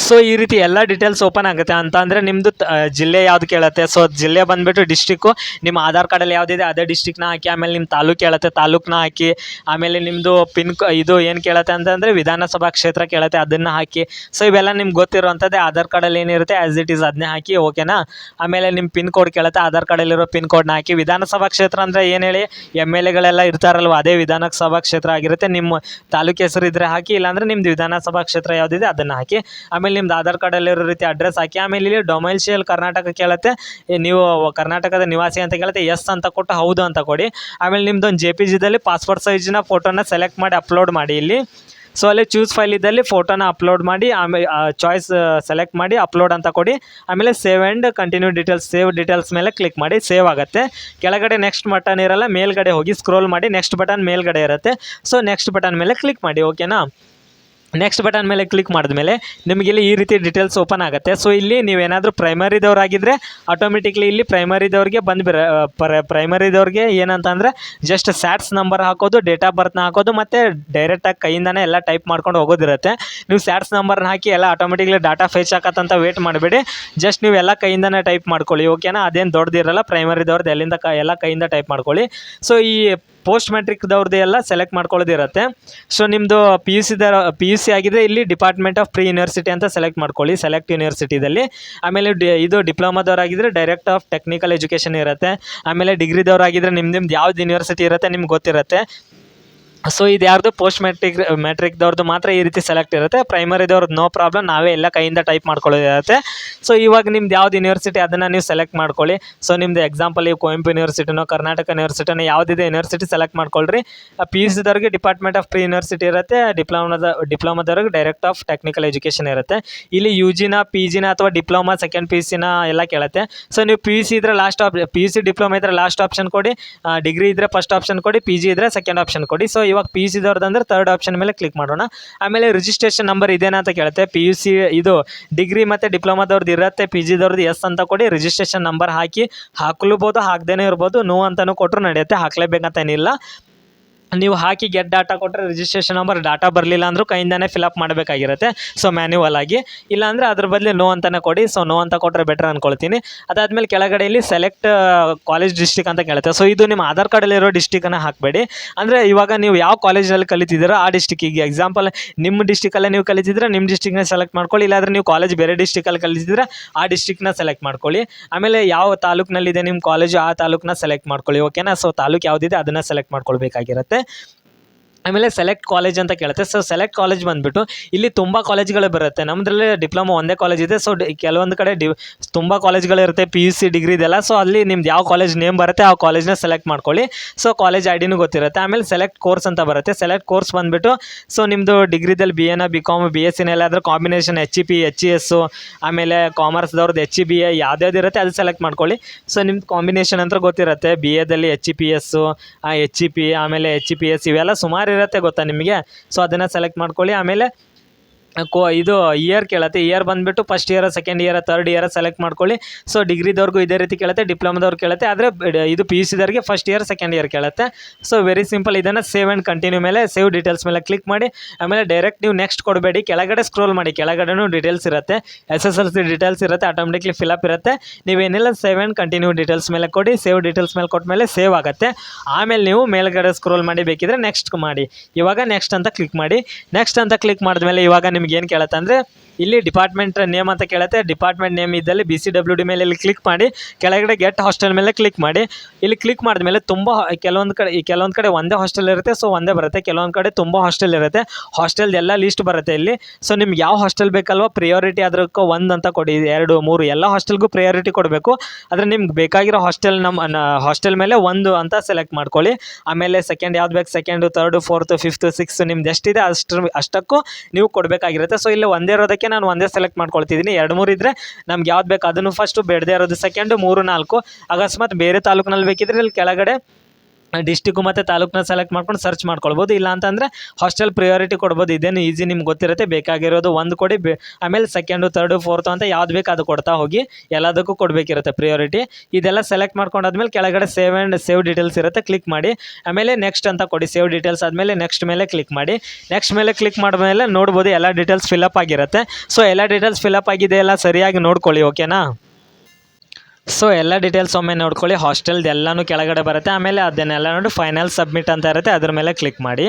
ಸೊ ಈ ರೀತಿ ಎಲ್ಲ ಡೀಟೇಲ್ಸ್ ಓಪನ್ ಆಗುತ್ತೆ. ಅಂತ ಅಂದರೆ ನಿಮ್ಮದು ಜಿಲ್ಲೆ ಯಾವ್ದು ಕೇಳುತ್ತೆ? ಸೊ ಜಿಲ್ಲೆ ಬಂದುಬಿಟ್ಟು ಡಿಸ್ಟಿಕ್ಕು ನಿಮ್ಮ ಆಧಾರ್ ಕಾರ್ಡಲ್ಲಿ ಯಾವುದಿದೆ, ಅದೇ ಡಿಸ್ಟಿಕ್ನ ಹಾಕಿ, ಆಮೇಲೆ ನಿಮ್ಮ ತಾಲೂಕು ಕೇಳುತ್ತೆ ತಾಲೂಕನ್ನ ಹಾಕಿ, ಆಮೇಲೆ ನಿಮ್ಮದು ಪಿನ್ ಇದು ಏನು ಕೇಳುತ್ತೆ ಅಂತಂದರೆ ವಿಧಾನಸಭಾ ಕ್ಷೇತ್ರ ಕೇಳುತ್ತೆ, ಅದನ್ನು ಹಾಕಿ. ಸೊ ಇವೆಲ್ಲ ನಿಮ್ಗೆ ಗೊತ್ತಿರುವಂಥದ್ದೇ ಆಧಾರ್ ಕಾರ್ಡಲ್ಲಿ ಏನಿರುತ್ತೆ ಆ್ಯಸ್ ಇಟ್ ಈಸ್ ಅದನ್ನೇ ಹಾಕಿ ಓಕೆನಾ ಆಮೇಲೆ ನಿಮ್ಮ ಪಿನ್ ಕೋಡ್ ಕೇಳುತ್ತೆ, ಆಧಾರ್ ಕಾರ್ಡಲ್ಲಿರೋ ಪಿನ್ ಕೋಡ್ನ ಹಾಕಿ. ವಿಧಾನಸಭಾ ಕ್ಷೇತ್ರ ಅಂದರೆ ಏನು ಹೇಳಿ? ಎಂ ಎಲ್ ಎಗಳೆಲ್ಲ ಇರ್ತಾರಲ್ವ, ಅದೇ ವಿಧಾನಸಭಾ ಕ್ಷೇತ್ರ ಆಗಿರುತ್ತೆ. ನಿಮ್ಮ ತಾಲೂಕು ಹೆಸರು ಇದ್ರೆ ಹಾಕಿ, ಇಲ್ಲಾಂದ್ರೆ ನಿಮ್ಮದು ವಿಧಾನಸಭಾ ಕ್ಷೇತ್ರ ಯಾವುದಿದೆ, ಅದನ್ನು ಹಾಕಿ. ಆಮೇಲೆ ನಿಮ್ದು ಆಧಾರ್ ಕಾರ್ಡಲ್ಲಿರೋ ರೀತಿ ಅಡ್ರೆಸ್ ಹಾಕಿ, ಆಮೇಲೆ ಇಲ್ಲಿ ಡೊಮೈಲ್ಶಿಯಲ್ ಕರ್ನಾಟಕ ಕೇಳುತ್ತೆ. ನೀವು ಕರ್ನಾಟಕದ ನಿವಾಸಿ ಅಂತ ಕೇಳುತ್ತೆ ಎಸ್ ಅಂತ ಕೊಟ್ಟು ಹೌದು ಅಂತ ಕೊಡಿ. ಆಮೇಲೆ ನಿಮ್ದು ಒಂದು ಜೆ ಪಿ ಜಿದಲ್ಲಿ ಪಾಸ್ಪೋರ್ಟ್ ಸೈಜ್ನ ಫೋಟೋನ ಸೆಲೆಕ್ಟ್ ಮಾಡಿ ಅಪ್ಲೋಡ್ ಮಾಡಿ ಇಲ್ಲಿ. ಸೊ ಅಲ್ಲಿ ಚೂಸ್ ಫೈಲ್ ಇದ್ದಲ್ಲಿ ಫೋಟೋನ ಅಪ್ಲೋಡ್ ಮಾಡಿ ಆಮೇಲೆ ಚಾಯ್ಸ್ ಸೆಲೆಕ್ಟ್ ಮಾಡಿ ಅಪ್ಲೋಡ್ ಅಂತ ಕೊಡಿ. ಆಮೇಲೆ save and continue details save details ಮೇಲೆ ಕ್ಲಿಕ್ ಮಾಡಿ ಸೇವ್ ಆಗುತ್ತೆ. ಕೆಳಗಡೆ ನೆಕ್ಸ್ಟ್ ಬಟನ್ ಇರಲ್ಲ, ಮೇಲ್ಗಡೆ ಹೋಗಿ ಸ್ಕ್ರೋಲ್ ಮಾಡಿ ನೆಕ್ಸ್ಟ್ ಬಟನ್ ಮೇಲ್ಗಡೆ ಇರುತ್ತೆ. ಸೊ ನೆಕ್ಸ್ಟ್ ಬಟನ್ ಮೇಲೆ ಕ್ಲಿಕ್ ಮಾಡಿ ಓಕೆನಾ ನೆಕ್ಸ್ಟ್ ಬಟನ್ ಮೇಲೆ ಕ್ಲಿಕ್ ಮಾಡಿದ್ಮೇಲೆ ನಿಮಗೆ ಇಲ್ಲಿ ಈ ರೀತಿ ಡೀಟೇಲ್ಸ್ ಓಪನ್ ಆಗುತ್ತೆ. ಸೊ ಇಲ್ಲಿ ನೀವೇನಾದರೂ ಪ್ರೈಮರಿದವರಾಗಿದ್ದರೆ ಆಟೋಮೆಟಿಕ್ಲಿ ಇಲ್ಲಿ ಪ್ರೈಮರಿದವ್ರಿಗೆ ಬಂದುಬಿರ ಪ್ರೈಮರಿದವ್ರಿಗೆ ಏನಂತ ಅಂದರೆ ಜಸ್ಟ್ ಸ್ಯಾಟ್ಸ್ ನಂಬರ್ ಹಾಕೋದು ಡೇಟ್ ಆಫ್ ಬರ್ತ್ನ ಹಾಕೋದು, ಮತ್ತು ಡೈರೆಕ್ಟಾಗಿ ಕೈಯಿಂದನೇ ಎಲ್ಲ ಟೈಪ್ ಮಾಡ್ಕೊಂಡು ಹೋಗೋದಿರುತ್ತೆ. ನೀವು ಸ್ಯಾಟ್ಸ್ ನಂಬರ್ನ ಹಾಕಿ ಎಲ್ಲ ಆಟೋಮೆಟಿಕ್ಲಿ ಡಾಟಾ ಫೇಚ್ ಹಾಕತ್ತಂತ ವೇಟ್ ಮಾಡಬೇಡಿ. ಜಸ್ಟ್ ನೀವು ಎಲ್ಲ ಕೈಯಿಂದನೇ ಟೈಪ್ ಮಾಡ್ಕೊಳ್ಳಿ ಓಕೆನಾ ಅದೇನು ದೊಡ್ಡದಿರಲ್ಲ ಪ್ರೈಮರಿದವ್ರದ್ದು ಎಲ್ಲಿಂದ ಕ, ಎಲ್ಲ ಕೈಯಿಂದ ಟೈಪ್ ಮಾಡ್ಕೊಳ್ಳಿ. ಸೊ ಈ ಪೋಸ್ಟ್ ಮ್ಯಾಟ್ರಿಕ್ದವ್ರದ್ದು ಎಲ್ಲ ಸೆಲೆಕ್ಟ್ ಮಾಡ್ಕೊಳ್ಳೋದಿರುತ್ತೆ ಸೊ ನಿಮ್ಮದು ಪಿ ಯು ಸಿದ ಪಿ ಯು ಸಿ ಆಗಿದ್ರೆ ಇಲ್ಲಿ ಡಿಪಾರ್ಟ್ಮೆಂಟ್ ಆಫ್ ಪ್ರೀ ಯೂನಿವರ್ಸಿಟಿ ಅಂತ ಸೆಲೆಕ್ಟ್ ಮಾಡ್ಕೊಳ್ಳಿ ಸೆಲೆಕ್ಟ್ ಯೂನಿವರ್ಸಿಟಿದಲ್ಲಿ ಆಮೇಲೆ ಡಿ, ಇದು ಡಿಪ್ಲೊಮಾದವರಾಗಿದ್ದರೆ ಡೈರೆಕ್ಟ್ ಆಫ್ ಟೆಕ್ನಿಕಲ್ ಎಜುಕೇಷನ್ ಇರುತ್ತೆ. ಆಮೇಲೆ ಡಿಗ್ರಿದವರಾಗಿದ್ದರೆ ನಿಮ್ಮ ನಿಮ್ದು ಯಾವ್ದು ಯೂನಿವರ್ಸಿಟಿ ಇರುತ್ತೆ ನಿಮ್ಗೆ ಗೊತ್ತಿರುತ್ತೆ. ಸೊ ಇದು ಯಾರ್ದು ಪೋಸ್ಟ್ ಮ್ಯಾಟ್ರಿಕ್ ಮೆಟ್ರಿಕ್ದವ್ರದ್ದು ಮಾತ್ರ ಈ ರೀತಿ ಸೆಲೆಕ್ಟ್ ಇರುತ್ತೆ. ಪ್ರೈಮರಿದವ್ರದ್ದು ನೋ ಪ್ರಾಬ್ಲಮ್ ನಾವೇ ಎಲ್ಲ ಕೈಯಿಂದ ಟೈಪ್ ಮಾಡ್ಕೊಳ್ಳೋದಿರುತ್ತೆ. ಸೊ ಇವಾಗ ನಿಮ್ದು ಯಾವ್ದು ಯೂನಿವರ್ಸಿಟಿ ಅದನ್ನು ನೀವು ಸೆಲೆಕ್ಟ್ ಮಾಡ್ಕೊಳ್ಳಿ. ಸೊ ನಿಮ್ದು ಎಕ್ಸಾಂಪಲ್ ಈ ಕುವೆಂಪು ಯೂನಿವರ್ಸಿಟಿನೋ ಕರ್ನಾಟಕ ಯೂನಿವರ್ಸಿಟಿನೋ ಯಾವುದಿದೆ ಯೂನಿವರ್ಸಿಟಿ ಸೆಲೆಕ್ಟ್ ಮಾಡ್ಕೊಳ್ರಿ. ಪಿ ಯು ಸಿದವ್ರಿಗೆ ಡಿಪಾರ್ಟ್ಮೆಂಟ್ ಆಫ್ ಪ್ರೀ ಯೂನಿವರ್ಸಿಟಿ ಇರುತ್ತೆ ಡಿಪ್ಲೊಮಾದ ಡಿಪ್ಲೊಮಾದವ್ರಿಗೆ ಡೈರೆಕ್ಟ್ ಆಫ್ ಟೆಕ್ನಿಕಲ್ ಎಜುಕೇಷನ್ ಇರುತ್ತೆ. ಇಲ್ಲಿ ಯು ಜಿನ ಪಿ ಜಿನ ಅಥವಾ ಡಿಪ್ಲೊಮಾ ಸೆಕೆಂಡ್ ಪಿ ಯು ಸಿನ ಎಲ್ಲ ಕೇಳುತ್ತೆ. ಸೊ ನೀವು ಪಿ ಯು ಸಿ ಇದ್ರೆ ಲಾಸ್ಟ್ ಆಪ್ ಪಿ ಯು ಸಿ ಡಿಪ್ಲೊಮಾ ಇದ್ರೆ ಲಾಸ್ಟ್ ಆಪ್ಷನ್ ಕೊಡಿ. ಡಿಗ್ರಿ ಇದ್ರೆ ಫಸ್ಟ್ ಆಪ್ಷನ್ ಕೊಡಿ. ಪಿ ಜಿ ಇದ್ರೆ ಸೆಕೆಂಡ್ ಆಪ್ಷನ್ ಕೊಡಿ. ಸೊ ಇವಾಗ ಪಿ ಯು ಸಿದವ್ರದ್ದು ಅಂದ್ರೆ ತರ್ಡ್ ಆಪ್ಷನ್ ಮೇಲೆ ಕ್ಲಿಕ್ ಮಾಡೋಣ. ಆಮೇಲೆ ರಿಜಿಸ್ಟ್ರೇಷನ್ ನಂಬರ್ ಇದೇನಾ ಅಂತ ಕೇಳುತ್ತೆ. ಪಿ ಯು ಸಿ ಇದು ಡಿಗ್ರಿ ಮತ್ತು ಡಿಪ್ಲೊಮಾದವ್ರದ್ದು ಇರುತ್ತೆ. ಪಿ ಜಿದವ್ರದ್ದು ಎಸ್ ಅಂತ ಕೊಡಿ. ರಿಜಿಸ್ಟ್ರೇಷನ್ ನಂಬರ್ ಹಾಕಿ ಹಾಕಲೂಬೋದು ಹಾಕ್ದೇ ಇರ್ಬೋದು. ನೋ ಅಂತಲೂ ಕೊಟ್ಟರು ನಡೆಯುತ್ತೆ. ಹಾಕ್ಲೇಬೇಕಂತ ಏನಿಲ್ಲ ನೀವು ಹಾಕಿ ಗೆಟ್ ಡಾಟಾ ಕೊಟ್ಟರೆ ರಿಜಿಸ್ಟ್ರೇಷನ್ ನಂಬರ್ ಡಾಟಾ ಬರಲಿಲ್ಲ ಅಂದರೂ ಕೈಯಿಂದನೇ ಫಿಲಪ್ ಮಾಡಬೇಕಾಗಿರುತ್ತೆ. ಸೊ ಮ್ಯಾನ್ಯುವಲ್ ಆಗಿ. ಇಲ್ಲಾಂದರೆ ಅದ್ರ ಬದಲು ನೋ ಅಂತಲೇ ಕೊಡಿ. ಸೊ ನೋ ಅಂತ ಕೊಟ್ಟರೆ ಬೆಟರ್ ಅಂದ್ಕೊಳ್ತೀನಿ ಅದಾದಮೇಲೆ ಕೆಳಗಡೆ ಇಲ್ಲಿ ಸೆಲೆಕ್ಟ್ ಕಾಲೇಜ್ ಡಿಸ್ಟಿಕ್ ಅಂತ ಕೇಳುತ್ತೆ. ಸೊ ಇದು ನಿಮ್ಮ ಆಧಾರ್ ಕಾರ್ಡಲ್ಲಿರೋ ಡಿಸ್ಟಿಕನ್ನು ಹಾಕಬೇಡಿ. ಅಂದರೆ ಇವಾಗ ನೀವು ಯಾವ ಕಾಲೇಜಲ್ಲಿ ಕಲಿತಿದ್ದೀರೋ ಆ ಡಿಸ್ಟಿಕ್ಕಿಗೆ ಎಕ್ಸಾಂಪಲ್ ನಿಮ್ಮ ಡಿಸ್ಟಿಕಲ್ಲೇ ನೀವು ಕಲಿತಿದ್ರೆ ನಿಮ್ಮ ಡಿಸ್ಟಿಕ್ನ ಸೆಲೆಕ್ಟ್ ಮಾಡ್ಕೊಳ್ಳಿ. ಇಲ್ಲಾಂದರೆ ನೀವು ಕಾಲೇಜ್ ಬೇರೆ ಡಿಸ್ಟಿಕಲ್ಲಿ ಕಲಿತಿದ್ರೆ ಆ ಡಿಸ್ಟಿಕ್ನ ಸೆಲೆಕ್ಟ್ ಮಾಡ್ಕೊಳ್ಳಿ. ಆಮೇಲೆ ಯಾವ ತಾಲೂಕಿನಲ್ಲಿದೆ ನಿಮ್ಮ ಕಾಲೇಜು ಆ ತಾಲೂಕನ್ನ ಸೆಲೆಕ್ಟ್ ಮಾಡ್ಕೊಳ್ಳಿ. ಓಕೆನಾ ಸೊ ತಾಲೂಕು ಯಾವುದಿದೆ ಅದನ್ನು ಸೆಲೆಕ್ಟ್ ಮಾಡ್ಕೊಳ್ಬೇಕಾಗಿರುತ್ತೆ. fait. ಆಮೇಲೆ ಸೆಲೆಕ್ಟ್ ಕಾಲೇಜ್ ಅಂತ ಕೇಳುತ್ತೆ. ಸೊ ಸೆಲೆಕ್ಟ್ ಕಾಲೇಜ್ ಬಂದುಬಿಟ್ಟು ಇಲ್ಲಿ ತುಂಬ ಕಾಲೇಜ್ಗಳು ಬರುತ್ತೆ. ನಮ್ಮದ್ರಲ್ಲಿ ಡಿಪ್ಲೊಮಾ ಒಂದೇ ಕಾಲೇಜ್ ಇದೆ. ಸೊ ಕೆಲವೊಂದು ಕಡೆ ಡಿ ತುಂಬ ಕಾಲೇಜ್ಗಳಿರುತ್ತೆ ಪಿ ಯು ಸಿ ಡಿಗ್ರಿ ಇದೆಲ್ಲ. ಸೊ ಅಲ್ಲಿ ನಿಮ್ದು ಯಾವ ಕಾಲೇಜ್ ನೇಮ್ ಬರುತ್ತೆ, ಆ ಕಾಲೇಜ್ನ ಸೆಲೆಕ್ಟ್ ಮಾಡ್ಕೊಳ್ಳಿ. ಸೊ ಕಾಲೇಜ್ ಐ ಡಿನೂ ಗೊತ್ತಿರುತ್ತೆ. ಆಮೇಲೆ ಸೆಲೆಕ್ಟ್ ಕೋರ್ಸ್ ಅಂತ ಬರುತ್ತೆ. ಸೆಲೆಕ್ಟ್ ಕೋರ್ಸ್ ಬಂದುಬಿಟ್ಟು ಸೊ ನಿಮ್ಮದು ಡಿಗ್ರಿದಲ್ಲಿ ಬಿ ಎನ ಬಿ ಕಾಮ್ ಬಿ ಎಸ್ ಎಲ್ಲಾದರೂ combination H E P H E S ಆಮೇಲೆ ಕಾಮರ್ಸ್ದವ್ರದ್ದು ಎಚ್ ಇ ಬಿ ಎ ಯಾವ್ದ್ಯಾವ್ದು ಇರುತ್ತೆ, ಅದು ಸೆಲೆಕ್ಟ್ ಮಾಡ್ಕೊಳ್ಳಿ. ಸೊ ನಿಮ್ದು ಕಾಂಬಿನೇಷನ್ ಅಂತ ಗೊತ್ತಿರುತ್ತೆ. B ಎದಲ್ಲಿ H E P S H E P ಆಮೇಲೆ ಎಚ್ ಇ ಪಿ ಎಸ್ ಇವೆಲ್ಲ ಸುಮಾರು ಇರುತ್ತೆ ಗೊತ್ತಾ ನಿಮಗೆ? ಸೊ ಅದನ್ನು ಸೆಲೆಕ್ಟ್ ಮಾಡ್ಕೊಳ್ಳಿ. ಆಮೇಲೆ ಕೋ, ಇದು ಇಯರ್ ಕೇಳುತ್ತೆ. ಇಯರ್ ಬಂದುಬಿಟ್ಟು first year second year third year select ಮಾಡ್ಕೊಳ್ಳಿ. ಸೊ ಡಿಗ್ರಿದವ್ರಿಗೂ ಇದೇ ರೀತಿ ಕೇಳುತ್ತೆ ಡಿಪ್ಲೊಮಾದವ್ರು ಕೇಳುತ್ತೆ. ಆದರೆ ಇದು ಪಿ ಯು ಸಿದವ್ರಿಗೆ ಫಸ್ಟ್ ಇಯರ್ ಸೆಕೆಂಡ್ ಇಯರ್ ಕೇಳುತ್ತೆ. ಸೊ ವೆರಿ ಸಿಂಪಲ್ ಇದನ್ನು ಸೇವ್ ಆ್ಯಂಡ್ ಕಂಟಿನ್ಯೂ ಮೇಲೆ ಸೇವ್ ಡೀಟೇಲ್ಸ್ ಮೇಲೆ ಕ್ಲಿಕ್ ಮಾಡಿ. ಆಮೇಲೆ ಡೈರೆಕ್ಟ್ ನೀವು ನೆಕ್ಸ್ಟ್ ಕೊಡಬೇಡಿ. ಕೆಳಗಡೆ ಸ್ಕ್ರೋಲ್ ಮಾಡಿ. ಕೆಳಗಡೆನೂ ಡೀಟೇಲ್ಸ್ ಇರುತ್ತೆ. S S L C details ಇರುತ್ತೆ. ಆಟೋಮೆಟಿಕ್ಲಿ ಫಿಲಪ್ ಇರುತ್ತೆ. ನೀವೇನಿಲ್ಲ ಸೇವ್ ಆ್ಯಂಡ್ ಕಂಟಿನ್ಯೂ ಡೀಟೇಲ್ಸ್ ಮೇಲೆ ಕೊಡಿ. ಸೇವ್ ಡೀಟೇಲ್ಸ್ ಮೇಲೆ ಕೊಟ್ಟ ಮೇಲೆ ಸೇವ್ ಆಗುತ್ತೆ. ಆಮೇಲೆ ನೀವು ಮೇಲ್ಗಡೆ ಸ್ಕ್ರೋಲ್ ಮಾಡಿ ಬೇಕಿದ್ರೆ ನೆಕ್ಸ್ಟ್ ಮಾಡಿ. ಇವಾಗ ನೆಕ್ಸ್ಟ್ ಅಂತ ಕ್ಲಿಕ್ ಮಾಡಿ. ನೆಕ್ಸ್ಟ್ ಅಂತ ಕ್ಲಿಕ್ ಮಾಡಿದ್ಮೇಲೆ ಇವಾಗ ನಿಮ್ಗೆ ಏನು ಕೇಳುತ್ತೆ ಅಂದರೆ ಇಲ್ಲಿ ಡಿಪಾರ್ಟ್ಮೆಂಟ್ ನೇಮ್ ಅಂತ ಕೇಳುತ್ತೆ. ಡಿಪಾರ್ಟ್ಮೆಂಟ್ ನೇಮ್ ಇದ್ದಲ್ಲಿ ಬಿ ಸಿ ಡಬ್ಲ್ಯೂ ಡಿ ಮೇಲೆ ಇಲ್ಲಿ ಕ್ಲಿಕ್ ಮಾಡಿ, ಕೆಳಗಡೆ ಗೆಟ್ ಹಾಸ್ಟೆಲ್ ಮೇಲೆ ಕ್ಲಿಕ್ ಮಾಡಿ. ಇಲ್ಲಿ ಕ್ಲಿಕ್ ಮಾಡಿದ ಮೇಲೆ ತುಂಬ ಕೆಲವೊಂದು ಕಡೆ, ಈ ಕೆಲವೊಂದು ಕಡೆ ಒಂದೇ ಹಾಸ್ಟೆಲ್ ಇರುತ್ತೆ ಸೊ ಒಂದೇ ಬರುತ್ತೆ. ಕೆಲವೊಂದು ಕಡೆ ತುಂಬ ಹಾಸ್ಟೆಲ್ ಇರುತ್ತೆ. ಹಾಸ್ಟೆಲ್ ಎಲ್ಲ ಲಿಸ್ಟ್ ಬರುತ್ತೆ ಇಲ್ಲಿ. ಸೊ ನಿಮ್ಗೆ ಯಾವ ಹಾಸ್ಟೆಲ್ ಬೇಕಲ್ವ ಪ್ರಿಯಾರಿಟಿ ಅದಕ್ಕೆ ಒಂದು ಅಂತ ಕೊಡಿ. ಎರಡು, ಮೂರು, ಎಲ್ಲ ಹಾಸ್ಟೆಲ್ಗೂ ಪ್ರಿಯಾರಿಟಿ ಕೊಡಬೇಕು. ಆದರೆ ನಿಮ್ಗೆ ಬೇಕಾಗಿರೋ ಹಾಸ್ಟೆಲ್ ನಮ್ಮ ಹಾಸ್ಟೆಲ್ ಮೇಲೆ ಒಂದು ಅಂತ ಸೆಲೆಕ್ಟ್ ಮಾಡ್ಕೊಳ್ಳಿ. ಆಮೇಲೆ ಸೆಕೆಂಡ್ ಯಾವ್ದು ಬೇಕು? Second third fourth fifth six ನಿಮ್ದು ಎಷ್ಟಿದೆ ಅಷ್ಟು ಅಷ್ಟಕ್ಕೂ ನೀವು ಕೊಡಬೇಕಾಗಿರುತ್ತೆ. ಸೊ ಇಲ್ಲಿ ಒಂದೇ ಇರೋದಕ್ಕೆ ನಾನು ಒಂದೇ ಸೆಲೆಕ್ಟ್ ಮಾಡ್ಕೊಳ್ತಿದ್ದೀನಿ ಎರಡು ಮೂರು ಇದ್ದರೆ ನಮ್ಗೆ ಯಾವ್ದು ಬೇಕು ಅದನ್ನು ಫಸ್ಟು ಬೇಡದೇ ಇರೋದು ಸೆಕೆಂಡು ಮೂರು ನಾಲ್ಕು. ಅಕಸ್ಮಾತ್ ಬೇರೆ ತಾಲೂಕಿನಲ್ಲಿ ಬೇಕಿದ್ರೆ ಇಲ್ಲಿ ಕೆಳಗಡೆ ಡಿಸ್ಟಿಕ್ಕು ಮತ್ತು ತಾಲೂಕನ್ನ ಸೆಲೆಕ್ಟ್ ಮಾಡ್ಕೊಂಡು ಸರ್ಚ್ ಮಾಡ್ಕೊಳ್ಬೋದು. ಇಲ್ಲ ಅಂತಂದರೆ ಹಾಸ್ಟೆಲ್ ಪ್ರಿಯಾರಿಟಿ ಕೊಡ್ಬೋದು. ಇದೇನು ಈಸಿ ನಿಮ್ಗೆ ಗೊತ್ತಿರುತ್ತೆ. ಬೇಕಾಗಿರೋದು ಒಂದು ಕೊಡಿ. ಬೆ ಆಮೇಲೆ ಸೆಕೆಂಡು ತರ್ಡು ಫೋರ್ತು ಅಂತ ಯಾವ್ದು ಬೇಕು ಅದು ಕೊಡ್ತಾ ಹೋಗಿ ಎಲ್ಲದಕ್ಕೂ ಕೊಡಬೇಕಿರುತ್ತೆ ಪ್ರಿಯಾರಿಟಿ ಇದೆಲ್ಲ ಸೆಲೆಕ್ಟ್ ಮಾಡ್ಕೊಂಡಾದ್ಮೇಲೆ ಕೆಳಗಡೆ ಸೇವ್ ಆ್ಯಂಡ್ ಸೇವ್ ಡೀಟೇಲ್ಸ್ ಇರುತ್ತೆ. ಕ್ಲಿಕ್ ಮಾಡಿ. ಆಮೇಲೆ ನೆಕ್ಸ್ಟ್ ಅಂತ ಕೊಡಿ. ಸೇವ್ ಡೀಟೇಲ್ಸ್ ಆದಮೇಲೆ ನೆಕ್ಸ್ಟ್ ಮೇಲೆ ಕ್ಲಿಕ್ ಮಾಡಿ. ನೆಕ್ಸ್ಟ್ ಮೇಲೆ ಕ್ಲಿಕ್ ಮಾಡಿದ್ಮೇಲೆ ನೋಡ್ಬೋದು ಎಲ್ಲ ಡೀಟೇಲ್ಸ್ ಫಿಲಪ್ ಆಗಿರುತ್ತೆ. ಸೊ ಎಲ್ಲ ಡೀಟೇಲ್ಸ್ ಫಿಲಪ್ ಆಗಿದೆ ಎಲ್ಲ ಸರಿಯಾಗಿ ನೋಡ್ಕೊಳ್ಳಿ ಓಕೆನಾ ಸೊ ಎಲ್ಲ ಡೀಟೇಲ್ಸ್ ಒಮ್ಮೆ ನೋಡ್ಕೊಳ್ಳಿ. ಹಾಸ್ಟೆಲ್ದು ಎಲ್ಲನೂ ಕೆಳಗಡೆ ಬರುತ್ತೆ. ಆಮೇಲೆ ಅದನ್ನೆಲ್ಲ ನೋಡಿ ಫೈನಲ್ ಸಬ್ಮಿಟ್ ಅಂತ ಇರುತ್ತೆ. ಅದ್ರ ಮೇಲೆ ಕ್ಲಿಕ್ ಮಾಡಿ.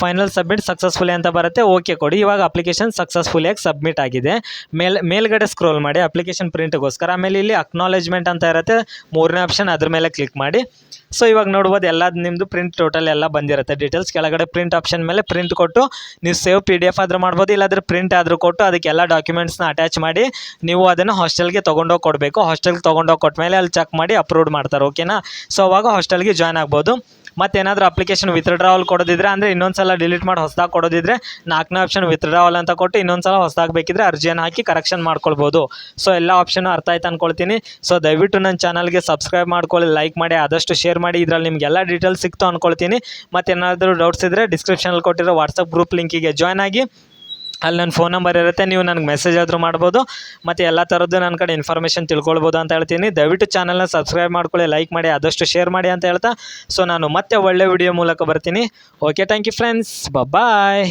ಫೈನಲ್ ಸಬ್ಮಿಟ್ ಸಕ್ಸಸ್ಫುಲಿ ಅಂತ ಬರುತ್ತೆ ಓಕೆ ಕೊಡಿ. ಇವಾಗ ಅಪ್ಲಿಕೇಶನ್ ಸಕ್ಸಸ್ಫುಲಿಯಾಗಿ ಸಬ್ಮಿಟ್ ಆಗಿದೆ. ಮೇಲ್, ಮೇಲ್ಗಡೆ ಸ್ಕ್ರೋಲ್ ಮಾಡಿ ಅಪ್ಲಿಕೇಶನ್ ಪ್ರಿಂಟ್ಗೋಸ್ಕರ ಆಮೇಲೆ ಇಲ್ಲಿ ಅಕ್ನಾಲೇಜ್ಮೆಂಟ್ ಅಂತ ಇರುತ್ತೆ. ಮೂರನೇ ಆಪ್ಷನ್ ಅದ್ರ ಮೇಲೆ ಕ್ಲಿಕ್ ಮಾಡಿ. ಸೊ ಇವಾಗ ನೋಡ್ಬೋದು ಎಲ್ಲ ನಿಮ್ಮದು ಪ್ರಿಂಟ್ ಟೋಟಲ್ ಎಲ್ಲ ಬಂದಿರುತ್ತೆ. ಡೀಟೇಲ್ಸ್ ಕೆಳಗಡೆ ಪ್ರಿಂಟ್ ಆಪ್ಷನ್ ಮೇಲೆ ಪ್ರಿಂಟ್ ಕೊಟ್ಟು, ನೀವು ಸೇವ್ ಪಿ ಡಿ ಎಫ್ ಆದರೂ ಮಾಡ್ಬೋದು, ಇಲ್ಲಾಂದರೆ ಪ್ರಿಂಟ್ ಆದರೂ ಕೊಟ್ಟು ಅದಕ್ಕೆಲ್ಲ ಡಾಕ್ಯುಮೆಂಟ್ಸ್ನ ಅಟ್ಯಾಚ್ ಮಾಡಿ, ನೀವು ಅದನ್ನು ಹಾಸ್ಟೆಲ್ಗೆ ತೊಗೊಂಡೋಗಿ ಕೊಡಬೇಕು. ಹಾಸ್ಟೆಲ್ಗೆ ತೊಗೊಂಡೋಗಿ ಕೊಟ್ಟ ಮೇಲೆ ಅಲ್ಲಿ ಚೆಕ್ ಮಾಡಿ ಅಪ್ರೂವ್ ಮಾಡ್ತಾರೆ ಓಕೆನಾ ಸೊ ಅವಾಗ ಹಾಸ್ಟೆಲ್ಗೆ ಜಾಯ್ನ್ ಆಗ್ಬೋದು. ಮತ್ತೇನಾದರೂ ಅಪ್ಲಿಕೇಶನ್ ವಿತ್ಡ್ರಾವಲ್ ಕೊಡೋದಿದ್ರೆ ಅಂದರೆ ಇನ್ನೊಂದು ಸಲ ಡಿಲೀಟ್ ಮಾಡಿ ಹೊಸದಾಗಿ ಕೊಡೋದಿದ್ರೆ ನಾಲ್ಕನೇ ಆಪ್ಷನ್ ವಿತ್ಡ್ರಾವಲ್ ಅಂತ ಕೊಟ್ಟು ಇನ್ನೊಂದು ಸಲ ಹೊಸದಾಗಿ ಬೇಕಿದ್ರೆ ಅರ್ಜಿಯನ್ನು ಹಾಕಿ ಕರೆಕ್ಷನ್ ಮಾಡ್ಕೊಳ್ಬೋದು. ಸೊ ಎಲ್ಲ ಆಪ್ಷನ್ ಅರ್ಥ ಆಯ್ತು ಅಂದ್ಕೊಳ್ತೀನಿ ಸೊ ದಯವಿಟ್ಟು ನನ್ನ ಚಾನಲ್ಗೆ ಸಬ್ಸ್ಕ್ರೈಬ್ ಮಾಡ್ಕೊಳ್ಳಿ ಲೈಕ್ ಮಾಡಿ, ಆದಷ್ಟು ಶೇರ್ ಮಾಡಿ. ಇದರಲ್ಲಿ ನಿಮಗೆಲ್ಲ ಡೀಟೇಲ್ಸ್ ಸಿಕ್ತು ಅಂದ್ಕೊಳ್ತೀನಿ ಮತ್ತೇನಾದರೂ ಡೌಟ್ಸ್ ಇದ್ದರೆ ಡಿಸ್ಕ್ರಿಪ್ಷನಲ್ಲಿ ಕೊಟ್ಟಿರೋ ವಾಟ್ಸಪ್ ಗ್ರೂಪ್ ಲಿಂಕಿಗೆ ಜಾಯ್ನ್ ಆಗಿ. ಅಲ್ಲಿ ನನ್ನ ಫೋನ್ ನಂಬರ್ ಇರುತ್ತೆ, ನೀವು ನನಗೆ ಮೆಸೇಜ್ ಆದರೂ ಮಾಡ್ಬೋದು, ಮತ್ತು ಎಲ್ಲ ಥರದ್ದು ನನ್ನ ಕಡೆ ಇನ್ಫಾರ್ಮೇಷನ್ ತಿಳ್ಕೊಳ್ಬೋದು ಅಂತ ಹೇಳ್ತೀನಿ. ದಯವಿಟ್ಟು ಚಾನಲ್ನ ಸಬ್ಸ್ಕ್ರೈಬ್ ಮಾಡ್ಕೊಳ್ಳಿ ಲೈಕ್ ಮಾಡಿ, ಆದಷ್ಟು ಶೇರ್ ಮಾಡಿ ಅಂತ ಹೇಳ್ತಾ ಸೊ ನಾನು ಮತ್ತೆ ಒಳ್ಳೆ ವಿಡಿಯೋ ಮೂಲಕ ಬರ್ತೀನಿ. Okay thank you friends bye